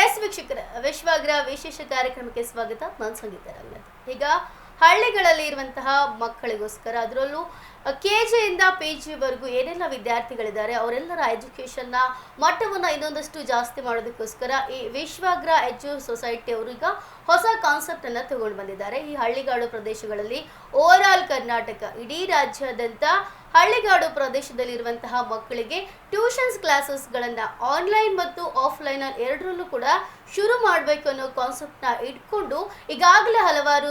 S ವೀಕ್ಷಕರ ವಿಶ್ವಾಗ್ರ ವಿಶೇಷ ಕಾರ್ಯಕ್ರಮಕ್ಕೆ ಸ್ವಾಗತ. ನಾನು ಸಂಗೀತ ಈಗ ಹಳ್ಳಿಗಳಲ್ಲಿ ಇರುವಂತಹ ಮಕ್ಕಳಿಗೋಸ್ಕರ, ಅದರಲ್ಲೂ ಕೆ ಜಿಯಿಂದ ಪಿ ಜಿವರೆಗೂ ಏನೆಲ್ಲ ವಿದ್ಯಾರ್ಥಿಗಳಿದ್ದಾರೆ, ಅವರೆಲ್ಲರ ಎಜುಕೇಷನ್ನ, ಮಟ್ಟವನ್ನು ಇನ್ನೊಂದಷ್ಟು ಜಾಸ್ತಿ ಮಾಡೋದಕ್ಕೋಸ್ಕರ ಈ ವಿಶ್ವಾಗ್ರ ಎಜು ಸೊಸೈಟಿ ಅವರು ಈಗ ಹೊಸ ಕಾನ್ಸೆಪ್ಟ್ ಅನ್ನ ತಗೊಂಡು ಬಂದಿದ್ದಾರೆ. ಈ ಹಳ್ಳಿಗಾಡು ಪ್ರದೇಶಗಳಲ್ಲಿ ಓವರ್ ಆಲ್ ಕರ್ನಾಟಕ, ಇಡೀ ರಾಜ್ಯಾದ್ಯಂತ ಹಳ್ಳಿಗಾಡು ಪ್ರದೇಶದಲ್ಲಿರುವಂತಹ ಮಕ್ಕಳಿಗೆ ಟ್ಯೂಷನ್ಸ್ ಕ್ಲಾಸಸ್ಗಳನ್ನು ಆನ್ಲೈನ್ ಮತ್ತು ಆಫ್ಲೈನ್ ಎರಡರಲ್ಲೂ ಕೂಡ ಶುರು ಮಾಡಬೇಕು ಅನ್ನೋ ಕಾನ್ಸೆಪ್ಟ್ನ ಇಟ್ಕೊಂಡು ಈಗಾಗಲೇ ಹಲವಾರು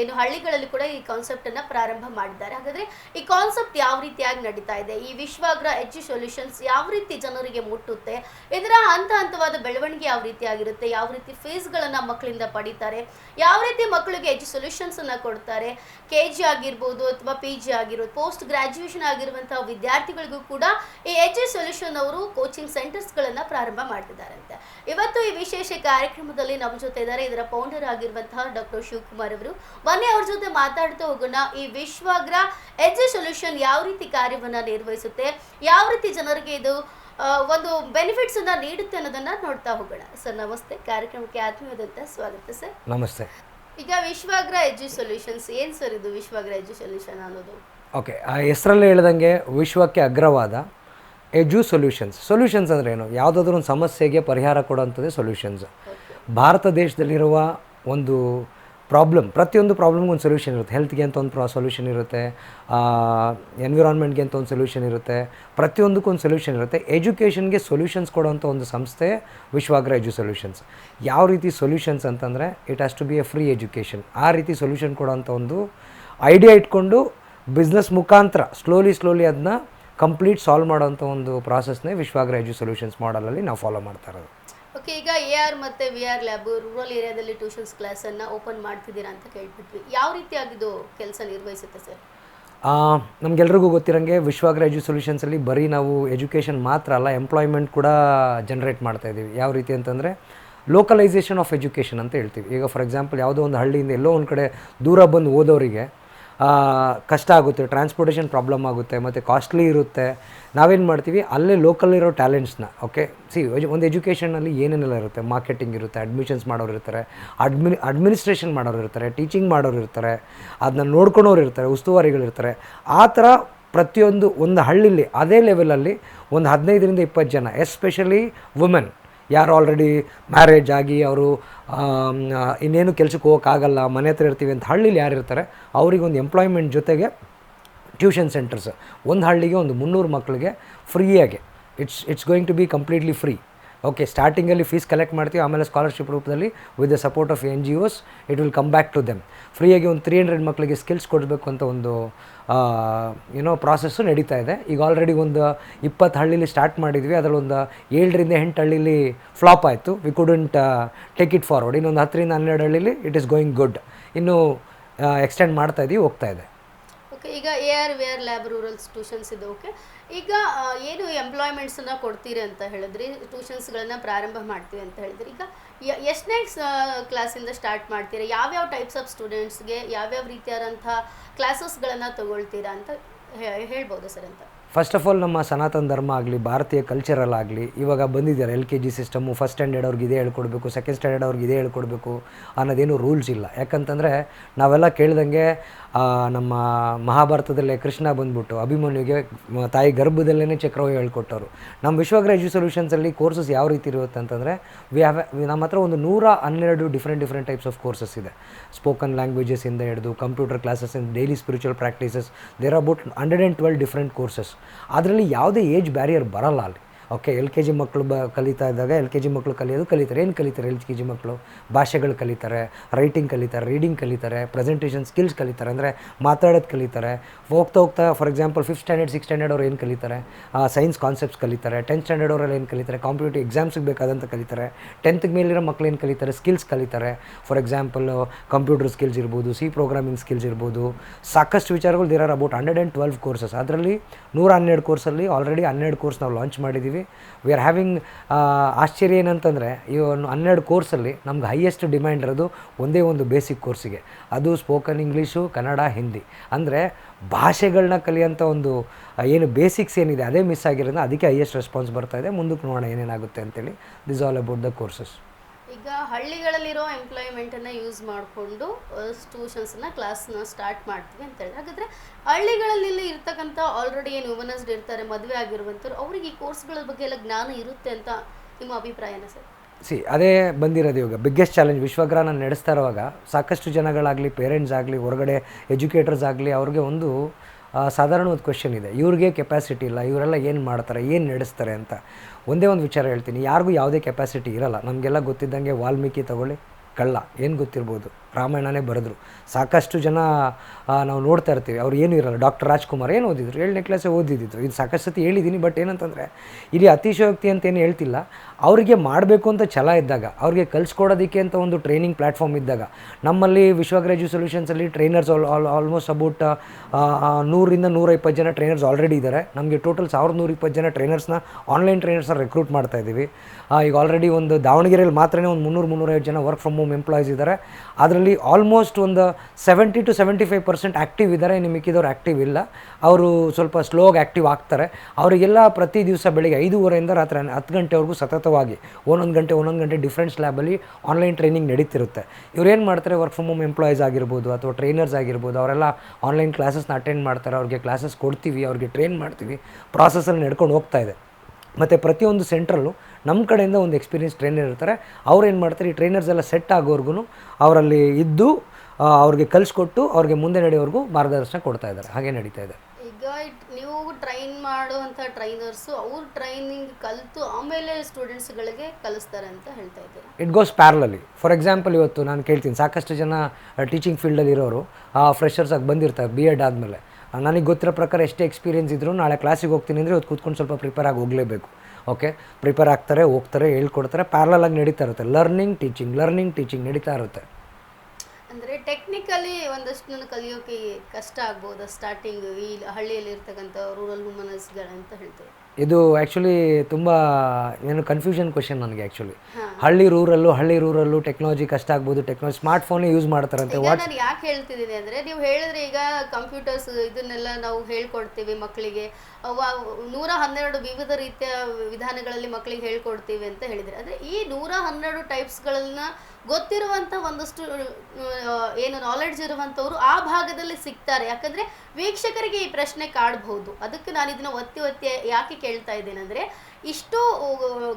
ಏನು ಹಳ್ಳಿಗಳಲ್ಲಿ ಕೂಡ ಈ ಕಾನ್ಸೆಪ್ಟನ್ನು ಪ್ರಾರಂಭ ಮಾಡಿದ್ದಾರೆ. ಹಾಗಾದರೆ ಈ ಕಾನ್ಸೆಪ್ಟ್ ಯಾವ ರೀತಿಯಾಗಿ ನಡೀತಾ ಇದೆ? ಈ ವಿಶ್ವಾಗ್ರ ಎಜು ಸೊಲ್ಯೂಷನ್ಸ್ ಯಾವ ರೀತಿ ಜನರಿಗೆ ಮುಟ್ಟುತ್ತೆ? ಇದರ ಹಂತ ಹಂತವಾದ ಬೆಳವಣಿಗೆ ಯಾವ ರೀತಿಯಾಗಿರುತ್ತೆ? ಯಾವ ರೀತಿ ಫೀಸ್ಗಳನ್ನು ಮಕ್ಕಳಿಂದ ಪಡಿತಾರೆ? ಯಾವ ರೀತಿ ಮಕ್ಕಳಿಗೆ ಎಜು ಸೊಲ್ಯೂಷನ್ಸನ್ನು ಕೊಡ್ತಾರೆ? ಕೆ ಜಿ ಆಗಿರ್ಬೋದು ಅಥವಾ ಪಿ ಜಿ ಆಗಿರ್ಬೋದು ಪೋಸ್ಟ್ ಗ್ರಾಜ್ಯುಯೇಷನ್ ಆಗಿರುವಂತಹ ವಿದ್ಯಾರ್ಥಿಗಳಿಗೂ ಕೂಡ ಈ ಎಜು ಸೊಲ್ಯೂಷನ್ ಅವರು ಕೋಚಿಂಗ್ ಸೆಂಟರ್ಸ್ಗಳನ್ನು ಪ್ರಾರಂಭ ಮಾಡ್ತಿದ್ದಾರಂತೆ. ಇವತ್ತು ಈ ವಿಶೇಷ ಕಾರ್ಯಕ್ರಮದಲ್ಲಿ ನಮ್ಮ ಜೊತೆ ಇದ್ದಾರೆ. ಇದರ ಫೌಂಡರ್ ಆಗಿರುವಂತಹ ಡಾಕ್ಟರ್ ಶಿವಕುಮಾರ್ ಅವರು. ಮೊನ್ನೆ ಅವ್ರ ಜೊತೆ ಮಾತಾಡ್ತಾ ಹೋಗೋಣ. ಈ ವಿಶ್ವಾಗ್ರ ಎಜು ಸೊಲ್ಯೂಷನ್ ಯಾವ ರೀತಿ ಕಾರ್ಯವನ್ನ ನಿರ್ವಹಿಸುತ್ತೆ? ಯಾವ ರೀತಿ ಜನರಿಗೆ ಇದು ಒಂದು ಬೆನಿಫಿಟ್ಸ್ ಅನ್ನ ನೀಡುತ್ತೆ ಅನ್ನೋದನ್ನ ನೋಡ್ತಾ ಹೋಗೋಣ. ಸರ್ ನಮಸ್ತೆ. ಕಾರ್ಯಕ್ರಮಕ್ಕೆ ಆತ್ಮೀಯದಂತ ಸ್ವಾಗತ ಸರ್. ನಮಸ್ತೆ. ಈಗ ವಿಶ್ವಾಗ್ರ ಎಜು ಸೊಲ್ಯೂಷನ್ಸ್ ಏನ್ ಸರ್ ಇದು ವಿಶ್ವಾಗ್ರ ಎಜು ಸೊಲ್ಯೂಷನ್ ಅನ್ನೋದು? ಓಕೆ ಆ ಹೆಸರಲ್ಲಿ ಹೇಳ್ದಂಗೆ ವಿಶ್ವಕ್ಕೆ ಅಗ್ರವಾದ ಎಜು ಸೊಲ್ಯೂಷನ್ಸ್. ಸೊಲ್ಯೂಷನ್ಸ್ ಅಂದರೆ ಏನು? ಯಾವುದಾದ್ರೂ ಒಂದು ಸಮಸ್ಯೆಗೆ ಪರಿಹಾರ ಕೊಡೋಂಥದ್ದೇ ಸೊಲ್ಯೂಷನ್ಸ್. ಭಾರತ ದೇಶದಲ್ಲಿರುವ ಒಂದು ಪ್ರಾಬ್ಲಮ್, ಪ್ರತಿಯೊಂದು ಪ್ರಾಬ್ಲಮ್ಗೆ ಒಂದು ಸೊಲ್ಯೂಷನ್ ಇರುತ್ತೆ. ಹೆಲ್ತ್ಗೆ ಅಂತ ಒಂದು ಪ್ರಾ ಸೊಲ್ಯೂಷನ್ ಇರುತ್ತೆ ಎನ್ವಿರಾನ್ಮೆಂಟ್ಗೆ ಅಂತ ಒಂದು ಸೊಲ್ಯೂಷನ್ ಇರುತ್ತೆ, ಪ್ರತಿಯೊಂದಕ್ಕೂ ಒಂದು ಸೊಲ್ಯೂಷನ್ ಇರುತ್ತೆ. ಎಜುಕೇಷನ್ಗೆ ಸೊಲ್ಯೂಷನ್ಸ್ ಕೊಡೋಂಥ ಒಂದು ಸಂಸ್ಥೆ ವಿಶ್ವಾಗ್ರ ಎಜು ಸೊಲ್ಯೂಷನ್ಸ್. ಯಾವ ರೀತಿ ಸೊಲ್ಯೂಷನ್ಸ್ ಅಂತಂದರೆ it has to be a free education ಆ ರೀತಿ ಸೊಲ್ಯೂಷನ್ ಕೊಡೋಂಥ ಒಂದು ಐಡಿಯಾ ಇಟ್ಕೊಂಡು, ಬಿಸ್ನೆಸ್ ಮುಖಾಂತರ, ಸ್ಲೋಲಿ ಸ್ಲೋಲಿ ಅದನ್ನ ಕಂಪ್ಲೀಟ್ ಸಾಲ್ವ್ ಮಾಡೋಂಥ ಒಂದು ಪ್ರಾಸೆಸ್ನೇ ವಿಶ್ವಾಗ್ರ ಎಜು ಸೊಲ್ಯೂಷನ್ಸ್ ಮಾಡಲಲ್ಲಿ ನಾವು ಫಾಲೋ ಮಾಡ್ತಾ ಇರೋದು. ಓಕೆ ಈಗ ಎ ಆರ್ ಮತ್ತು ವಿ ಆರ್ ಲ್ಯಾಬ್ ರೂರಲ್ ಏರಿಯಾದಲ್ಲಿ ಟ್ಯೂಷನ್ಸ್ ಕ್ಲಾಸನ್ನು ಓಪನ್ ಮಾಡ್ತಿದ್ದೀರಾ ಅಂತ ಕೇಳ್ಬಿಟ್ವಿ. ಯಾವ ರೀತಿಯಾಗಿದ್ದು ಕೆಲಸ ನಿರ್ವಹಿಸುತ್ತೆ ಸರ್? ನಮಗೆಲ್ರಿಗೂ ಗೊತ್ತಿರೋಂಗೆ ವಿಶ್ವಾಗ್ರ ಎಜು ಸೊಲ್ಯೂಷನ್ಸಲ್ಲಿ ಬರೀ ನಾವು ಎಜುಕೇಷನ್ ಮಾತ್ರ ಅಲ್ಲ ಎಂಪ್ಲಾಯ್ಮೆಂಟ್ ಕೂಡ ಜನ್ರೇಟ್ ಮಾಡ್ತಾ ಇದ್ದೀವಿ. ಯಾವ ರೀತಿ ಅಂತಂದರೆ ಲೋಕಲೈಸೇಷನ್ ಆಫ್ ಎಜುಕೇಷನ್ ಅಂತ ಹೇಳ್ತೀವಿ. ಈಗ ಫಾರ್ ಎಕ್ಸಾಂಪಲ್ ಯಾವುದೋ ಒಂದು ಹಳ್ಳಿಯಿಂದ ಎಲ್ಲೋ ಒಂದು ಕಡೆ ದೂರ ಬಂದು ಓದೋರಿಗೆ ಕಷ್ಟ ಆಗುತ್ತೆ ಟ್ರಾನ್ಸ್ಪೋರ್ಟೇಷನ್ ಪ್ರಾಬ್ಲಮ್ ಆಗುತ್ತೆ, ಮತ್ತು ಕಾಸ್ಟ್ಲಿ ಇರುತ್ತೆ. ನಾವೇನು ಮಾಡ್ತೀವಿ, ಅಲ್ಲೇ ಲೋಕಲ್ ಇರೋ ಟ್ಯಾಲೆಂಟ್ಸ್ನ ಓಕೆ ಸಿ ಒಂದು ಎಜುಕೇಷನಲ್ಲಿ ಏನೇನೆಲ್ಲ ಇರುತ್ತೆ? ಮಾರ್ಕೆಟಿಂಗ್ ಇರುತ್ತೆ ಅಡ್ಮಿಷನ್ಸ್ ಮಾಡೋರು ಇರ್ತಾರೆ ಅಡ್ಮಿ ಅಡ್ಮಿನಿಸ್ಟ್ರೇಷನ್ ಮಾಡೋರು ಇರ್ತಾರೆ ಟೀಚಿಂಗ್ ಮಾಡೋರು ಇರ್ತಾರೆ ಅದನ್ನ ನೋಡ್ಕೊಳೋರು ಇರ್ತಾರೆ ಉಸ್ತುವಾರಿಗಳಿರ್ತಾರೆ ಆ ಥರ ಪ್ರತಿಯೊಂದು ಒಂದು ಹಳ್ಳಿಲಿ, ಅದೇ ಲೆವೆಲಲ್ಲಿ ಒಂದು ಹದಿನೈದರಿಂದ ಇಪ್ಪತ್ತು ಜನ ಎಸ್ಪೆಷಲಿ ವುಮೆನ್ ಯಾರು ಆಲ್ರೆಡಿ ಮ್ಯಾರೇಜ್ ಆಗಿ ಅವರು ಇನ್ನೇನು ಕೆಲಸಕ್ಕೆ ಹೋಗೋಕ್ಕಾಗಲ್ಲ, ಮನೆ ಹತ್ರ ಇರ್ತೀವಿ ಅಂತ ಹಳ್ಳಿಲಿ ಯಾರು ಇರ್ತಾರೆ, ಅವ್ರಿಗೆ ಒಂದು ಎಂಪ್ಲಾಯ್ಮೆಂಟ್ ಜೊತೆಗೆ ಟ್ಯೂಷನ್ ಸೆಂಟರ್ಸ್ ಒಂದು ಹಳ್ಳಿಗೆ ಒಂದು ಮುನ್ನೂರು ಮಕ್ಕಳಿಗೆ ಫ್ರೀಯಾಗಿ it's it's going to be completely free okay ಸ್ಟಾರ್ಟಿಂಗಲ್ಲಿ ಫೀಸ್ ಕಲೆಕ್ಟ್ ಮಾಡ್ತೀವಿ, ಆಮೇಲೆ ಸ್ಕಾಲರ್ಶಿಪ್ ರೂಪದಲ್ಲಿ with the support of N G Os it will come back to them ಫ್ರೀಯಾಗಿ ಒಂದು ತ್ರೀ ಹಂಡ್ರೆಡ್ ಮಕ್ಕಳಿಗೆ ಸ್ಕಿಲ್ಸ್ ಕೊಡಬೇಕು ಅಂತ ಒಂದು ಏನೋ ಪ್ರಾಸೆಸ್ಸು ನಡೀತಾ ಇದೆ. ಈಗ ಆಲ್ರೆಡಿ ಒಂದು ಇಪ್ಪತ್ತು ಹಳ್ಳಿಲಿ ಸ್ಟಾರ್ಟ್ ಮಾಡಿದ್ವಿ. ಅದರಲ್ಲೊಂದು ಏಳರಿಂದ ಎಂಟು ಹಳ್ಳಿಲಿ ಫ್ಲಾಪ್ ಆಯಿತು. We couldn't take it forward ಇನ್ನೊಂದು ಹತ್ತರಿಂದ ಹನ್ನೆರಡು ಹಳ್ಳಿಲಿ ಇಟ್ ಈಸ್ ಗೋಯಿಂಗ್ ಗುಡ್ ಇನ್ನು ಎಕ್ಸ್ಟೆಂಡ್ ಮಾಡ್ತಾ ಇದೀವಿ, ಹೋಗ್ತಾ ಇದೆ. ಓಕೆ ಈಗ A R V R lab rurals tuitions ಇದೆ. ಓಕೆ ಈಗ ಏನು ಎಂಪ್ಲಾಯ್ಮೆಂಟ್ಸನ್ನು ಕೊಡ್ತೀರಿ ಅಂತ ಹೇಳಿದ್ರಿ? ಟ್ಯೂಷನ್ಸ್ಗಳನ್ನ ಪ್ರಾರಂಭ ಮಾಡ್ತೀವಿ ಅಂತ ಹೇಳಿದ್ರಿ. ಈಗ ಎಷ್ಟನೇ ಕ್ಲಾಸಿಂದ ಸ್ಟಾರ್ಟ್ ಮಾಡ್ತೀರಾ? ಯಾವ್ಯಾವ ಟೈಪ್ಸ್ ಆಫ್ ಸ್ಟೂಡೆಂಟ್ಸ್ಗೆ ಯಾವ್ಯಾವ ರೀತಿಯಾದಂಥ ಕ್ಲಾಸಸ್ಗಳನ್ನು ತಗೊಳ್ತೀರಾ ಅಂತ ಹೇಳ್ಬೋದು ಸರ್ ಅಂತ? ಫಸ್ಟ್ ಆಫ್ ಆಲ್ ನಮ್ಮ ಸನಾತನ ಧರ್ಮ ಆಗಲಿ, ಭಾರತೀಯ ಕಲ್ಚರಲ್ ಆಗಲಿ, ಇವಾಗ ಬಂದಿದ್ದಾರೆ L K G system first standard ಅವ್ರಿಗೆ ಇದೇ ಹೇಳ್ಕೊಡ್ಬೇಕು ಸೆಕೆಂಡ್ ಸ್ಟ್ಯಾಂಡರ್ಡ್ ಅವ್ರಿಗೆ ಇದೇ ಹೇಳ್ಕೊಡ್ಬೇಕು ಅನ್ನೋದೇನು ರೂಲ್ಸ್ ಇಲ್ಲ. ಯಾಕಂತಂದರೆ ನಾವೆಲ್ಲ ಕೇಳ್ದಂಗೆ ನಮ್ಮ ಮಹಾಭಾರತದಲ್ಲೇ ಕೃಷ್ಣ ಬಂದ್ಬಿಟ್ಟು ಅಭಿಮನ್ಯುಗೆ ತಾಯಿ ಗರ್ಭದಲ್ಲೇ ಚಕ್ರವ್ಯೂಹ ಹೇಳ್ಕೊಟ್ಟವರು. ನಮ್ಮ ವಿಶ್ವಗ್ರ ಎಜು ಸೊಲ್ಯೂಷನ್ಸಲ್ಲಿ ಕೋರ್ಸಸ್ ಯಾವ ರೀತಿ ಇರುತ್ತೆ ಅಂತಂದರೆ ವಿ ಹ್ಯಾವ್ ನಮ್ಮ ಹತ್ರ ಒಂದು ನೂರ ಹನ್ನೆರಡು different different types of courses ಇದೆ. ಸ್ಪೋಕನ್ ಲ್ಯಾಂಗ್ವೇಜಸ್ಸಿಂದ ಹಿಡಿದು computer classes in daily spiritual practices there about hundred and twelve different courses ಅದರಲ್ಲಿ ಯಾವುದೇ ಏಜ್ ಬ್ಯಾರಿಯರ್ ಬರಲ್ಲ ಅಲ್ಲಿ. ಓಕೆ, ಎಲ್ ಕೆ ಜಿ ಮಕ್ಕಳು ಬ ಕಲಿತಾ ಇದ್ದಾಗ ಎಲ್ ಕೆ ಜಿ ಮಕ್ಕಳು ಕಲಿಯೋದು ಕಲಿತಾರೆ. ಏನು ಕಲಿತಾರೆ ಎಲ್ ಕೆ ಜಿ ಮಕ್ಕಳು ಭಾಷೆಗಳು ಕಲಿತಾರೆ ರೈಟಿಂಗ್ ಕಲಿತಾರೆ ರೀಡಿಂಗ್ ಕಲಿತಾರೆ ಪ್ರೆಸೆಂಟೇಷನ್ ಸ್ಕಿಲ್ಸ್ ಕಲಿತಾರೆ, ಅಂದರೆ ಮಾತಾಡೋದು ಕಲಿತಾರೆ. ಹೋಗ್ತಾ ಹೋಗ್ತಾ for example fifth standard six standard ಅವ್ರು ಏನು ಕಲಿತಾರೆ? ಸೈನ್ಸ್ ಕಾನ್ಸೆಪ್ಟ್ಸ್ ಕಲಿತಾರೆ. ಟೆಂತ್ ಸ್ಟ್ಯಾಂಡರ್ಡ್ ಅವರಲ್ಲಿ ಏನು ಕಲಿತಾರೆ? ಕಾಂಪಿಟೇಟಿವ್ ಎಕ್ಸಾಮ್ಸ್ಗೆ ಬೇಕಾದಂಥ ಕಲಿತಾರೆ. ಟೆಂತ್ಗೆ ಮೇಲಿರೋ ಮಕ್ಕಳು ಏನು ಕಲಿತಾರೆ? ಸ್ಕಿಲ್ಸ್ ಕಲಿತಾರೆ. ಫಾರ್ ಎಕ್ಸಾಂಪಲ್ ಕಂಪ್ಯೂಟರ್ ಸ್ಕಿಲ್ಸ್ ಇರ್ಬೋದು ಸಿ ಪ್ರೋಗ್ರಾಮಿಂಗ್ ಸ್ಕಿಲ್ಸ್ ಇರ್ಬೋದು. ಸಾಕಷ್ಟು ವಿಚಾರಗಳು there are about hundred and twelve courses ಅದರಲ್ಲಿ ನೂರ ಹನ್ನೆರಡು ಕೋರ್ಸಲ್ಲಿ ಆಲ್ರೆಡಿ ಹನ್ನೆರಡು ಕೋರ್ಸ್ ನಾವು ಲಾಂಚ್ ಮಾಡಿದ್ದೀವಿ ವಿ ಆರ್ ಹ್ಯಾವಿಂಗ್ ಆಶ್ಚರ್ಯ ಏನಂತಂದರೆ, ಈ ಒಂದು ಹನ್ನೆರಡು ಕೋರ್ಸಲ್ಲಿ ನಮ್ಗೆ ಹೈಯೆಸ್ಟ್ ಡಿಮ್ಯಾಂಡ್ ಇರೋದು ಒಂದೇ ಒಂದು ಬೇಸಿಕ್ ಕೋರ್ಸಿಗೆ ಅದು ಸ್ಪೋಕನ್ ಇಂಗ್ಲೀಷು ಕನ್ನಡ ಹಿಂದಿ ಅಂದರೆ ಭಾಷೆಗಳನ್ನ ಕಲಿಯೋಂಥ ಒಂದು ಏನು ಬೇಸಿಕ್ಸ್ ಏನಿದೆ, ಅದೇ ಮಿಸ್ ಆಗಿರೋದ್ರಿಂದ ಅದಕ್ಕೆ ಹೈಯೆಸ್ಟ್ ರೆಸ್ಪಾನ್ಸ್ ಬರ್ತಾ ಇದೆ. ಮುಂದಕ್ಕೆ ನೋಡೋಣ ಏನೇನಾಗುತ್ತೆ ಅಂತೇಳಿ. This all about the courses ಈಗ ಹಳ್ಳಿಗಳಲ್ಲಿರೋ ಎಂಪ್ಲಾಯ್ಮೆಂಟನ್ನು ಯೂಸ್ ಮಾಡಿಕೊಂಡು ಟ್ಯೂಷನ್ಸನ್ನು ಕ್ಲಾಸ್ನ ಸ್ಟಾರ್ಟ್ ಮಾಡ್ತೀವಿ ಅಂತ ಹೇಳಿದ್ರೆ, ಹಾಗಾದರೆ ಹಳ್ಳಿಗಳಲ್ಲಿ ಇರ್ತಕ್ಕಂಥ ಆಲ್ರೆಡಿ ಏನು ಯುವನಸ್ಡ್ ಇರ್ತಾರೆ, ಮದುವೆ ಆಗಿರುವಂಥವ್ರು, ಅವ್ರಿಗೆ ಈ ಕೋರ್ಸ್ಗಳ ಬಗ್ಗೆ ಎಲ್ಲ ಜ್ಞಾನ ಇರುತ್ತೆ ಅಂತ ನಿಮ್ಮ ಅಭಿಪ್ರಾಯನ ಸರ್? ಸಿ, ಅದೇ ಬಂದಿರೋದು ಇವಾಗ. ಬಿಗ್ಗೆಸ್ಟ್ ಚಾಲೆಂಜ್ ವಿಶ್ವಗ್ರಹನ ನಡೆಸ್ತಾ ಇರುವಾಗ ಸಾಕಷ್ಟು ಜನಗಳಾಗಲಿ ಪೇರೆಂಟ್ಸ್ ಆಗಲಿ, ಹೊರಗಡೆ ಎಜುಕೇಟರ್ಸ್ ಆಗಲಿ, ಅವ್ರಿಗೆ ಒಂದು ಸಾಧಾರಣ ಒಂದು ಕ್ವೆಶನ್ ಇದೆ. ಇವ್ರಿಗೆ ಕೆಪಾಸಿಟಿ ಇಲ್ಲ, ಇವರೆಲ್ಲ ಏನು ಮಾಡ್ತಾರೆ, ಏನು ನಡೆಸ್ತಾರೆ ಅಂತ. ಒಂದೇ ಒಂದು ವಿಚಾರ ಹೇಳ್ತೀನಿ. ಯಾರಿಗೂ ಯಾವುದೇ ಕೆಪಾಸಿಟಿ ಇರಲ್ಲ. ನಮಗೆಲ್ಲ ಗೊತ್ತಿದ್ದಂಗೆ ವಾಲ್ಮೀಕಿ ತಗೊಳ್ಳಿ. ಕಳ್ಳ, ಏನು ಗೊತ್ತಿರ್ಬೋದು? ರಾಮಾಯಣನೇ ಬರೆದ್ರು. ಸಾಕಷ್ಟು ಜನ ನಾವು ನೋಡ್ತಾ ಇರ್ತೀವಿ. ಅವ್ರು ಏನೂ ಇರಲ್ಲ. ಡಾಕ್ಟರ್ ರಾಜ್ಕುಮಾರ್ ಏನು ಓದಿದ್ರು? ಏಳನೇ ಕ್ಲಾಸೇ ಓದಿದ್ದು ಇದು ಸಾಕಷ್ಟು ಸತಿ ಹೇಳಿದ್ದೀನಿ ಬಟ್ ಏನಂತಂದರೆ, ಇಲ್ಲಿ ಅತಿಶಯೋಕ್ತಿ ಅಂತ ಏನು ಹೇಳ್ತಿಲ್ಲ. ಅವರಿಗೆ ಮಾಡಬೇಕು ಅಂತ ಛಲ ಇದ್ದಾಗ, ಅವ್ರಿಗೆ ಕಲಿಸ್ಕೊಡೋದಕ್ಕೆ ಅಂತ ಒಂದು ಟ್ರೈನಿಂಗ್ ಪ್ಲ್ಯಾಟ್ಫಾರ್ಮ್ ಇದ್ದಾಗ, ನಮ್ಮಲ್ಲಿ ವಿಶ್ವಗ್ರಾಜು ಸೊಲ್ಯೂಷನ್ಸಲ್ಲಿ trainers all all almost about ನೂರಿಂದ ನೂರ ಇಪ್ಪತ್ತು ಜನ ಟ್ರೈನರ್ಸ್ ಆಲ್ರೆಡಿ ಇದ್ದಾರೆ ನಮಗೆ ಟೋಟಲ್ ಸಾವಿರದ ನೂರ ಇಪ್ಪತ್ತು ಜನ ಟ್ರೈನರ್ಸ್ನ ಆನ್ಲೈನ್ ಟ್ರೈನರ್ಸ್ನ ರೆಕ್ರೂಟ್ ಮಾಡ್ತಾ ಇದ್ದೀವಿ ಈಗ ಆಲ್ರೆಡಿ ಒಂದು ದಾವಣಗೆರೆಯಲ್ಲಿ ಮಾತ್ರನೇ ಒಂದು ಮುನ್ನೂರು, ಮುನ್ನೂರೈವತ್ತು ಜನ ವರ್ಕ್ ಫ್ರಮ್ ಹೋಮ್ ಎಂಪ್ಲಾಯೀಸ್ ಇದ್ದಾರೆ. ಅದರಲ್ಲಿ ಆಲ್ಮೋಸ್ಟ್ ಒಂದು seventy to seventy five percent active ಇದ್ದಾರೆ. ಇನ್ನು ಮಿಕ್ಕಿದವ್ರು ಆ್ಯಕ್ಟಿವ್ ಇಲ್ಲ. ಅವರು ಸ್ವಲ್ಪ ಸ್ಲೋಗಿ ಆ್ಯಕ್ಟಿವ್ ಆಗ್ತಾರೆ. ಅವರಿಗೆಲ್ಲ ಪ್ರತಿ ದಿವಸ ಬೆಳಿಗ್ಗೆ ಐದೂವರೆಯಿಂದ ರಾತ್ರಿ ಹತ್ತು ಗಂಟೆವರೆಗೂ ಸತತವಾಗಿ, ಒಂದೊಂದು ಗಂಟೆ ಒಂದೊಂದು ಗಂಟೆ ಡಿಫ್ರೆಂಟ್ ಲ್ಯಾಬಲ್ಲಿ ಆನ್ಲೈನ್ ಟ್ರೈನಿಂಗ್ ನಡೀತಿರುತ್ತೆ. ಏನು ಮಾಡ್ತಾರೆ? ವರ್ಕ್ ಫ್ರಮ್ ಹೋಮ್ ಎಂಪ್ಲಾಯ್ಸ್ ಆಗಿರ್ಬೋದು ಅಥವಾ ಟ್ರೈನರ್ಸ್ ಆಗಿರ್ಬೋದು, ಅವರೆಲ್ಲ ಆನ್ಲೈನ್ ಕ್ಲಾಸಸ್ನ ಅಟೆಂಡ್ ಮಾಡ್ತಾರೆ. ಅವ್ರಿಗೆ ಕ್ಲಾಸಸ್ ಕೊಡ್ತೀವಿ, ಅವ್ರಿಗೆ ಟ್ರೈನ್ ಮಾಡ್ತೀವಿ. ಪ್ರಾಸೆಸಲ್ಲಿ ನಡ್ಕೊಂಡು ಹೋಗ್ತಾ ಇದೆ. ಮತ್ತು ಪ್ರತಿಯೊಂದು ಸೆಂಟ್ರಲ್ಲೂ ನಮ್ಮ ಕಡೆಯಿಂದ ಒಂದು ಎಕ್ಸ್ಪೀರಿಯನ್ಸ್ ಟ್ರೈನರ್ ಇರ್ತಾರೆ. ಅವ್ರು ಏನು ಮಾಡ್ತಾರೆ ಈ ಟ್ರೈನರ್ಸ್ ಎಲ್ಲ ಸೆಟ್ ಆಗೋವರೆಗೂ ಅವರಲ್ಲಿ ಇದ್ದು ಆ, ಅವ್ರಿಗೆ ಕಲಿಸ್ಕೊಟ್ಟು ಅವ್ರಿಗೆ ಮುಂದೆ ನಡೆಯೋವರೆಗೂ ಮಾರ್ಗದರ್ಶನ ಕೊಡ್ತಾ ಇದ್ದಾರೆ. ಹಾಗೆ ನಡೀತಾ ಇದೆ. ಈಗ ನೀವು ಟ್ರೈನ್ ಮಾಡುವಂಥ ಟ್ರೈನರ್ಸು ಅವ್ರು ಟ್ರೈನಿಂಗ್ ಕಲಿತು ಆಮೇಲೆ ಸ್ಟೂಡೆಂಟ್ಸ್ಗಳಿಗೆ ಕಲಿಸ್ತಾರೆ ಅಂತ ಹೇಳ್ತಾ ಇದ್ದಾರೆ? ಇಟ್ ಗೋಸ್ ಪ್ಯಾರಲಲ್ಲಿ ಫಾರ್ ಎಕ್ಸಾಂಪಲ್ ಇವತ್ತು ನಾನು ಕೇಳ್ತೀನಿ ಸಾಕಷ್ಟು ಜನ ಟೀಚಿಂಗ್ ಫೀಲ್ಡಲ್ಲಿ ಇರೋರು ಫ್ರೆಷರ್ಸ್ ಆಗಿ ಬಂದಿರ್ತಾರೆ ಬಿ ಎಡ್ ಆದಮೇಲೆ ನನಗೆ ಗೊತ್ತಿರೋ ಪ್ರಕಾರ ಎಷ್ಟೇ ಎಕ್ಸ್ಪೀರಿಯನ್ಸ್ ಇದ್ದರೂ ನಾಳೆ ಕ್ಲಾಸಿಗೆ ಹೋಗ್ತೀನಿ ಅಂದರೆ ಇವತ್ತು ಕೂತ್ಕೊಂಡು ಸ್ವಲ್ಪ ಪ್ರಿಪೇರ್ ಆಗಿ ಹೋಗಲೇಬೇಕು. ಓಕೆ? ಪ್ರಿಪೇರ್ ಆಗ್ತಾರೆ, ಹೋಗ್ತಾರೆ, ಹೇಳ್ಕೊಡ್ತಾರೆ ಪ್ಯಾರಲಾಗಿ ನಡೀತಾ ಇರುತ್ತೆ. ಲರ್ನಿಂಗ್ ಟೀಚಿಂಗ್ ಲರ್ನಿಂಗ್ ಟೀಚಿಂಗ್ ನಡೀತಾ ಇರುತ್ತೆ. ಅಂದರೆ ಟೆಕ್ನಿಕಲಿ ಒಂದಷ್ಟು ಕಲಿಯೋಕೆ ಕಷ್ಟ ಆಗ್ಬೋದು? ಸ್ಟಾರ್ಟಿಂಗ್ ಈ ಹಳ್ಳಿಯಲ್ಲಿ ಇರ್ತಕ್ಕಂಥ ರೂರಲ್ ವುಮನ್ಸ್ಗಳಂತ ಹೇಳ್ತೇವೆ. ಇದು ಆ್ಯಕ್ಚುಲಿ ತುಂಬ ಏನು ಕನ್ಫ್ಯೂಷನ್ ಕ್ವಶನ್ ನನಗೆ ಆ್ಯಕ್ಚುಲಿ ಹಳ್ಳಿ ರೂರಲ್ಲು ಹಳ್ಳಿ ರೂರಲ್ಲೂ ಟೆಕ್ನಾಲಜಿ ಕಷ್ಟ ಆಗ್ಬೋದು ಟೆಕ್ನಾಲಜಿ ಸ್ಮಾರ್ಟ್ ಫೋನೇ ಯೂಸ್ ಮಾಡ್ತಾರಂತೆ. ಈಗ ನಾನು ಯಾಕೆ ಹೇಳ್ತಿದ್ದೀನಿ ಅಂದರೆ ನೀವು ಹೇಳಿದ್ರೆ ಈಗ ಕಂಪ್ಯೂಟರ್ಸ್ ಇದನ್ನೆಲ್ಲ ನಾವು ಹೇಳ್ಕೊಡ್ತೀವಿ ಮಕ್ಕಳಿಗೆ ನೂರ ಹನ್ನೆರಡು ವಿವಿಧ ರೀತಿಯ ವಿಧಾನಗಳಲ್ಲಿ ಮಕ್ಕಳಿಗೆ ಹೇಳ್ಕೊಡ್ತೀವಿ ಅಂತ ಹೇಳಿದರೆ. ಅಂದರೆ ಈ ನೂರ ಹನ್ನೆರಡು ಟೈಪ್ಸ್ಗಳನ್ನ ಗೊತ್ತಿರುವಂಥ ಒಂದಷ್ಟು ಏನು ನಾಲೆಡ್ಜ್ ಇರುವಂಥವ್ರು ಆ ಭಾಗದಲ್ಲಿ ಸಿಗ್ತಾರೆ. ಯಾಕಂದರೆ ವೀಕ್ಷಕರಿಗೆ ಈ ಪ್ರಶ್ನೆ ಕಾಡಬಹುದು. ಅದಕ್ಕೆ ನಾನು ಇದನ್ನು ಒತ್ತಿ ಒತ್ತಿ ಯಾಕೆ ಕೇಳ್ತಾ ಇದ್ದೇನೆ ಅಂದರೆ ಇಷ್ಟು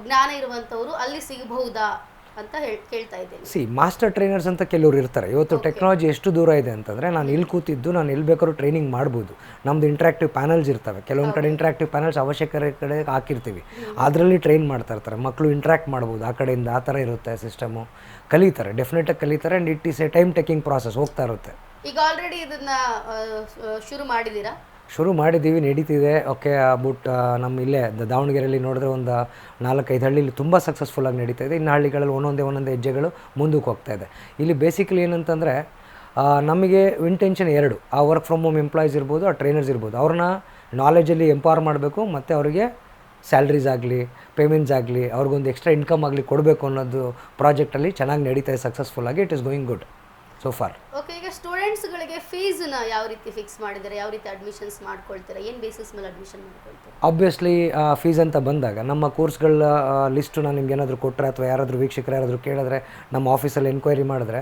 ಜ್ಞಾನ ಇರುವಂಥವ್ರು ಅಲ್ಲಿ ಸಿಗಬಹುದಾ ಅಂತ ಹೇಳಿ ಕೇಳ್ತಾ ಇದ್ದೇನೆ. ಸಿ ಮಾಸ್ಟರ್ ಟ್ರೈನರ್ಸ್ ಅಂತ ಕೆಲವರು ಇರ್ತಾರೆ. ಇವತ್ತು ಟೆಕ್ನಾಲಜಿ ಎಷ್ಟು ದೂರ ಇದೆ ಅಂತಂದರೆ ನಾನು ಇಲ್ಲಿ ಕೂತಿದ್ದು ನಾನು ಎಲ್ಲಿ ಬೇಕಾದ್ರೂ ಟ್ರೈನಿಂಗ್ ಮಾಡ್ಬೋದು. ನಮ್ಮದು ಇಂಟ್ರಾಕ್ಟಿವ್ ಪ್ಯಾನಲ್ಸ್ ಇರ್ತವೆ. ಕೆಲವೊಂದು ಕಡೆ ಇಂಟ್ರಾಕ್ಟಿವ್ ಪ್ಯಾನಲ್ಸ್ ಅವಶ್ಯಕತೆ ಕಡೆ ಹಾಕಿರ್ತೀವಿ. ಅದರಲ್ಲಿ ಟ್ರೈನ್ ಮಾಡ್ತಾ ಇರ್ತಾರೆ. ಮಕ್ಕಳು ಇಂಟ್ರಾಕ್ಟ್ ಮಾಡ್ಬೋದು. ಆ ಕಡೆಯಿಂದ ಆ ಥರ ಇರುತ್ತೆ ಸಿಸ್ಟಮು ಕಲಿತಾರೆ ಡೆಫಿನೆಟಾಗಿ ಕಲಿತಾರೆ and it is a time taking process ಹೋಗ್ತಾ ಇರುತ್ತೆ. ಈಗ ಆಲ್ರೆಡಿ ಇದನ್ನ ಆ, ಶುರು ಮಾಡಿದ್ದೀರಾ? ಶುರು ಮಾಡಿದ್ದೀವಿ ನಡೀತಿದೆ. ಓಕೆ ಬಟ್ ನಮ್ಮ ಇಲ್ಲೇ ದ- ದಾವಣಗೆರೆಯಲ್ಲಿ ನೋಡಿದ್ರೆ ಒಂದು ನಾಲ್ಕೈದು ಹಳ್ಳಿಲಿ ತುಂಬ ಸಕ್ಸಸ್ಫುಲ್ಲಾಗಿ ನಡೀತಾ ಇದೆ. ಇನ್ನು ಹಳ್ಳಿಗಳಲ್ಲಿ ಒಂದೊಂದೇ ಒಂದೊಂದೇ ಹೆಜ್ಜೆಗಳು ಮುಂದಕ್ಕೆ ಹೋಗ್ತಾ ಇದೆ. ಇಲ್ಲಿ ಬೇಸಿಕಲಿ ಏನಂತಂದರೆ ನಮಗೆ ಇಂಟೆನ್ಷನ್ ಎರಡು. ಆ ವರ್ಕ್ ಫ್ರಮ್ ಹೋಮ್ ಎಂಪ್ಲಾಯೀಸ್ ಇರ್ಬೋದು ಆ ಟ್ರೈನರ್ಸ್ ಇರ್ಬೋದು. ಅವ್ರನ್ನ ನಾಲೆಜಲ್ಲಿ ಎಂಪವರ್ ಮಾಡಬೇಕು ಮತ್ತು ಅವರಿಗೆ ಸ್ಯಾಲ್ರೀಸ್ ಆಗಲಿ ಪೇಮೆಂಟ್ಸ್ ಆಗಲಿ ಅವ್ರಿಗೊಂದು ಎಕ್ಸ್ಟ್ರಾ ಇನ್ಕಮ್ ಆಗಲಿ ಕೊಡಬೇಕು ಅನ್ನೋದು ಪ್ರಾಜೆಕ್ಟಲ್ಲಿ ಚೆನ್ನಾಗಿ ನಡೀತಾ ಇದೆ ಸಕ್ಸಸ್ಫುಲ್ಲಾಗಿ it is going good so far okay ಈಗ ಸ್ಟೂಡೆಂಟ್ಸ್ಗಳಿಗೆ ಫೀಸನ್ನ ಯಾವ ರೀತಿ ಫಿಕ್ಸ್ ಮಾಡಿದ್ದಾರೆ ಯಾವ ರೀತಿ ಅಡ್ಮಿಷನ್ಸ್ ಮಾಡ್ಕೊಳ್ತೀರಾ ಏನು ಬೇಸಿಸ್ ಮೇಲೆ ಅಡ್ಮಿಷನ್ ಮಾಡ್ಕೊಳ್ತೀರಾ? ಆಬ್ವಿಯಸ್ಲಿ ಫೀಸ್ ಅಂತ ಬಂದಾಗ ನಮ್ಮ ಕೋರ್ಸ್ಗಳ ಲಿಸ್ಟು ನಾನು ನಿಮ್ಗೆ ಏನಾದರೂ ಕೊಟ್ಟರೆ ಅಥವಾ ಯಾರಾದರೂ ವೀಕ್ಷಕರು ಯಾರಾದರೂ ಕೇಳಿದ್ರೆ ನಮ್ಮ ಆಫೀಸಲ್ಲಿ ಎನ್ಕ್ವೈರಿ ಮಾಡಿದ್ರೆ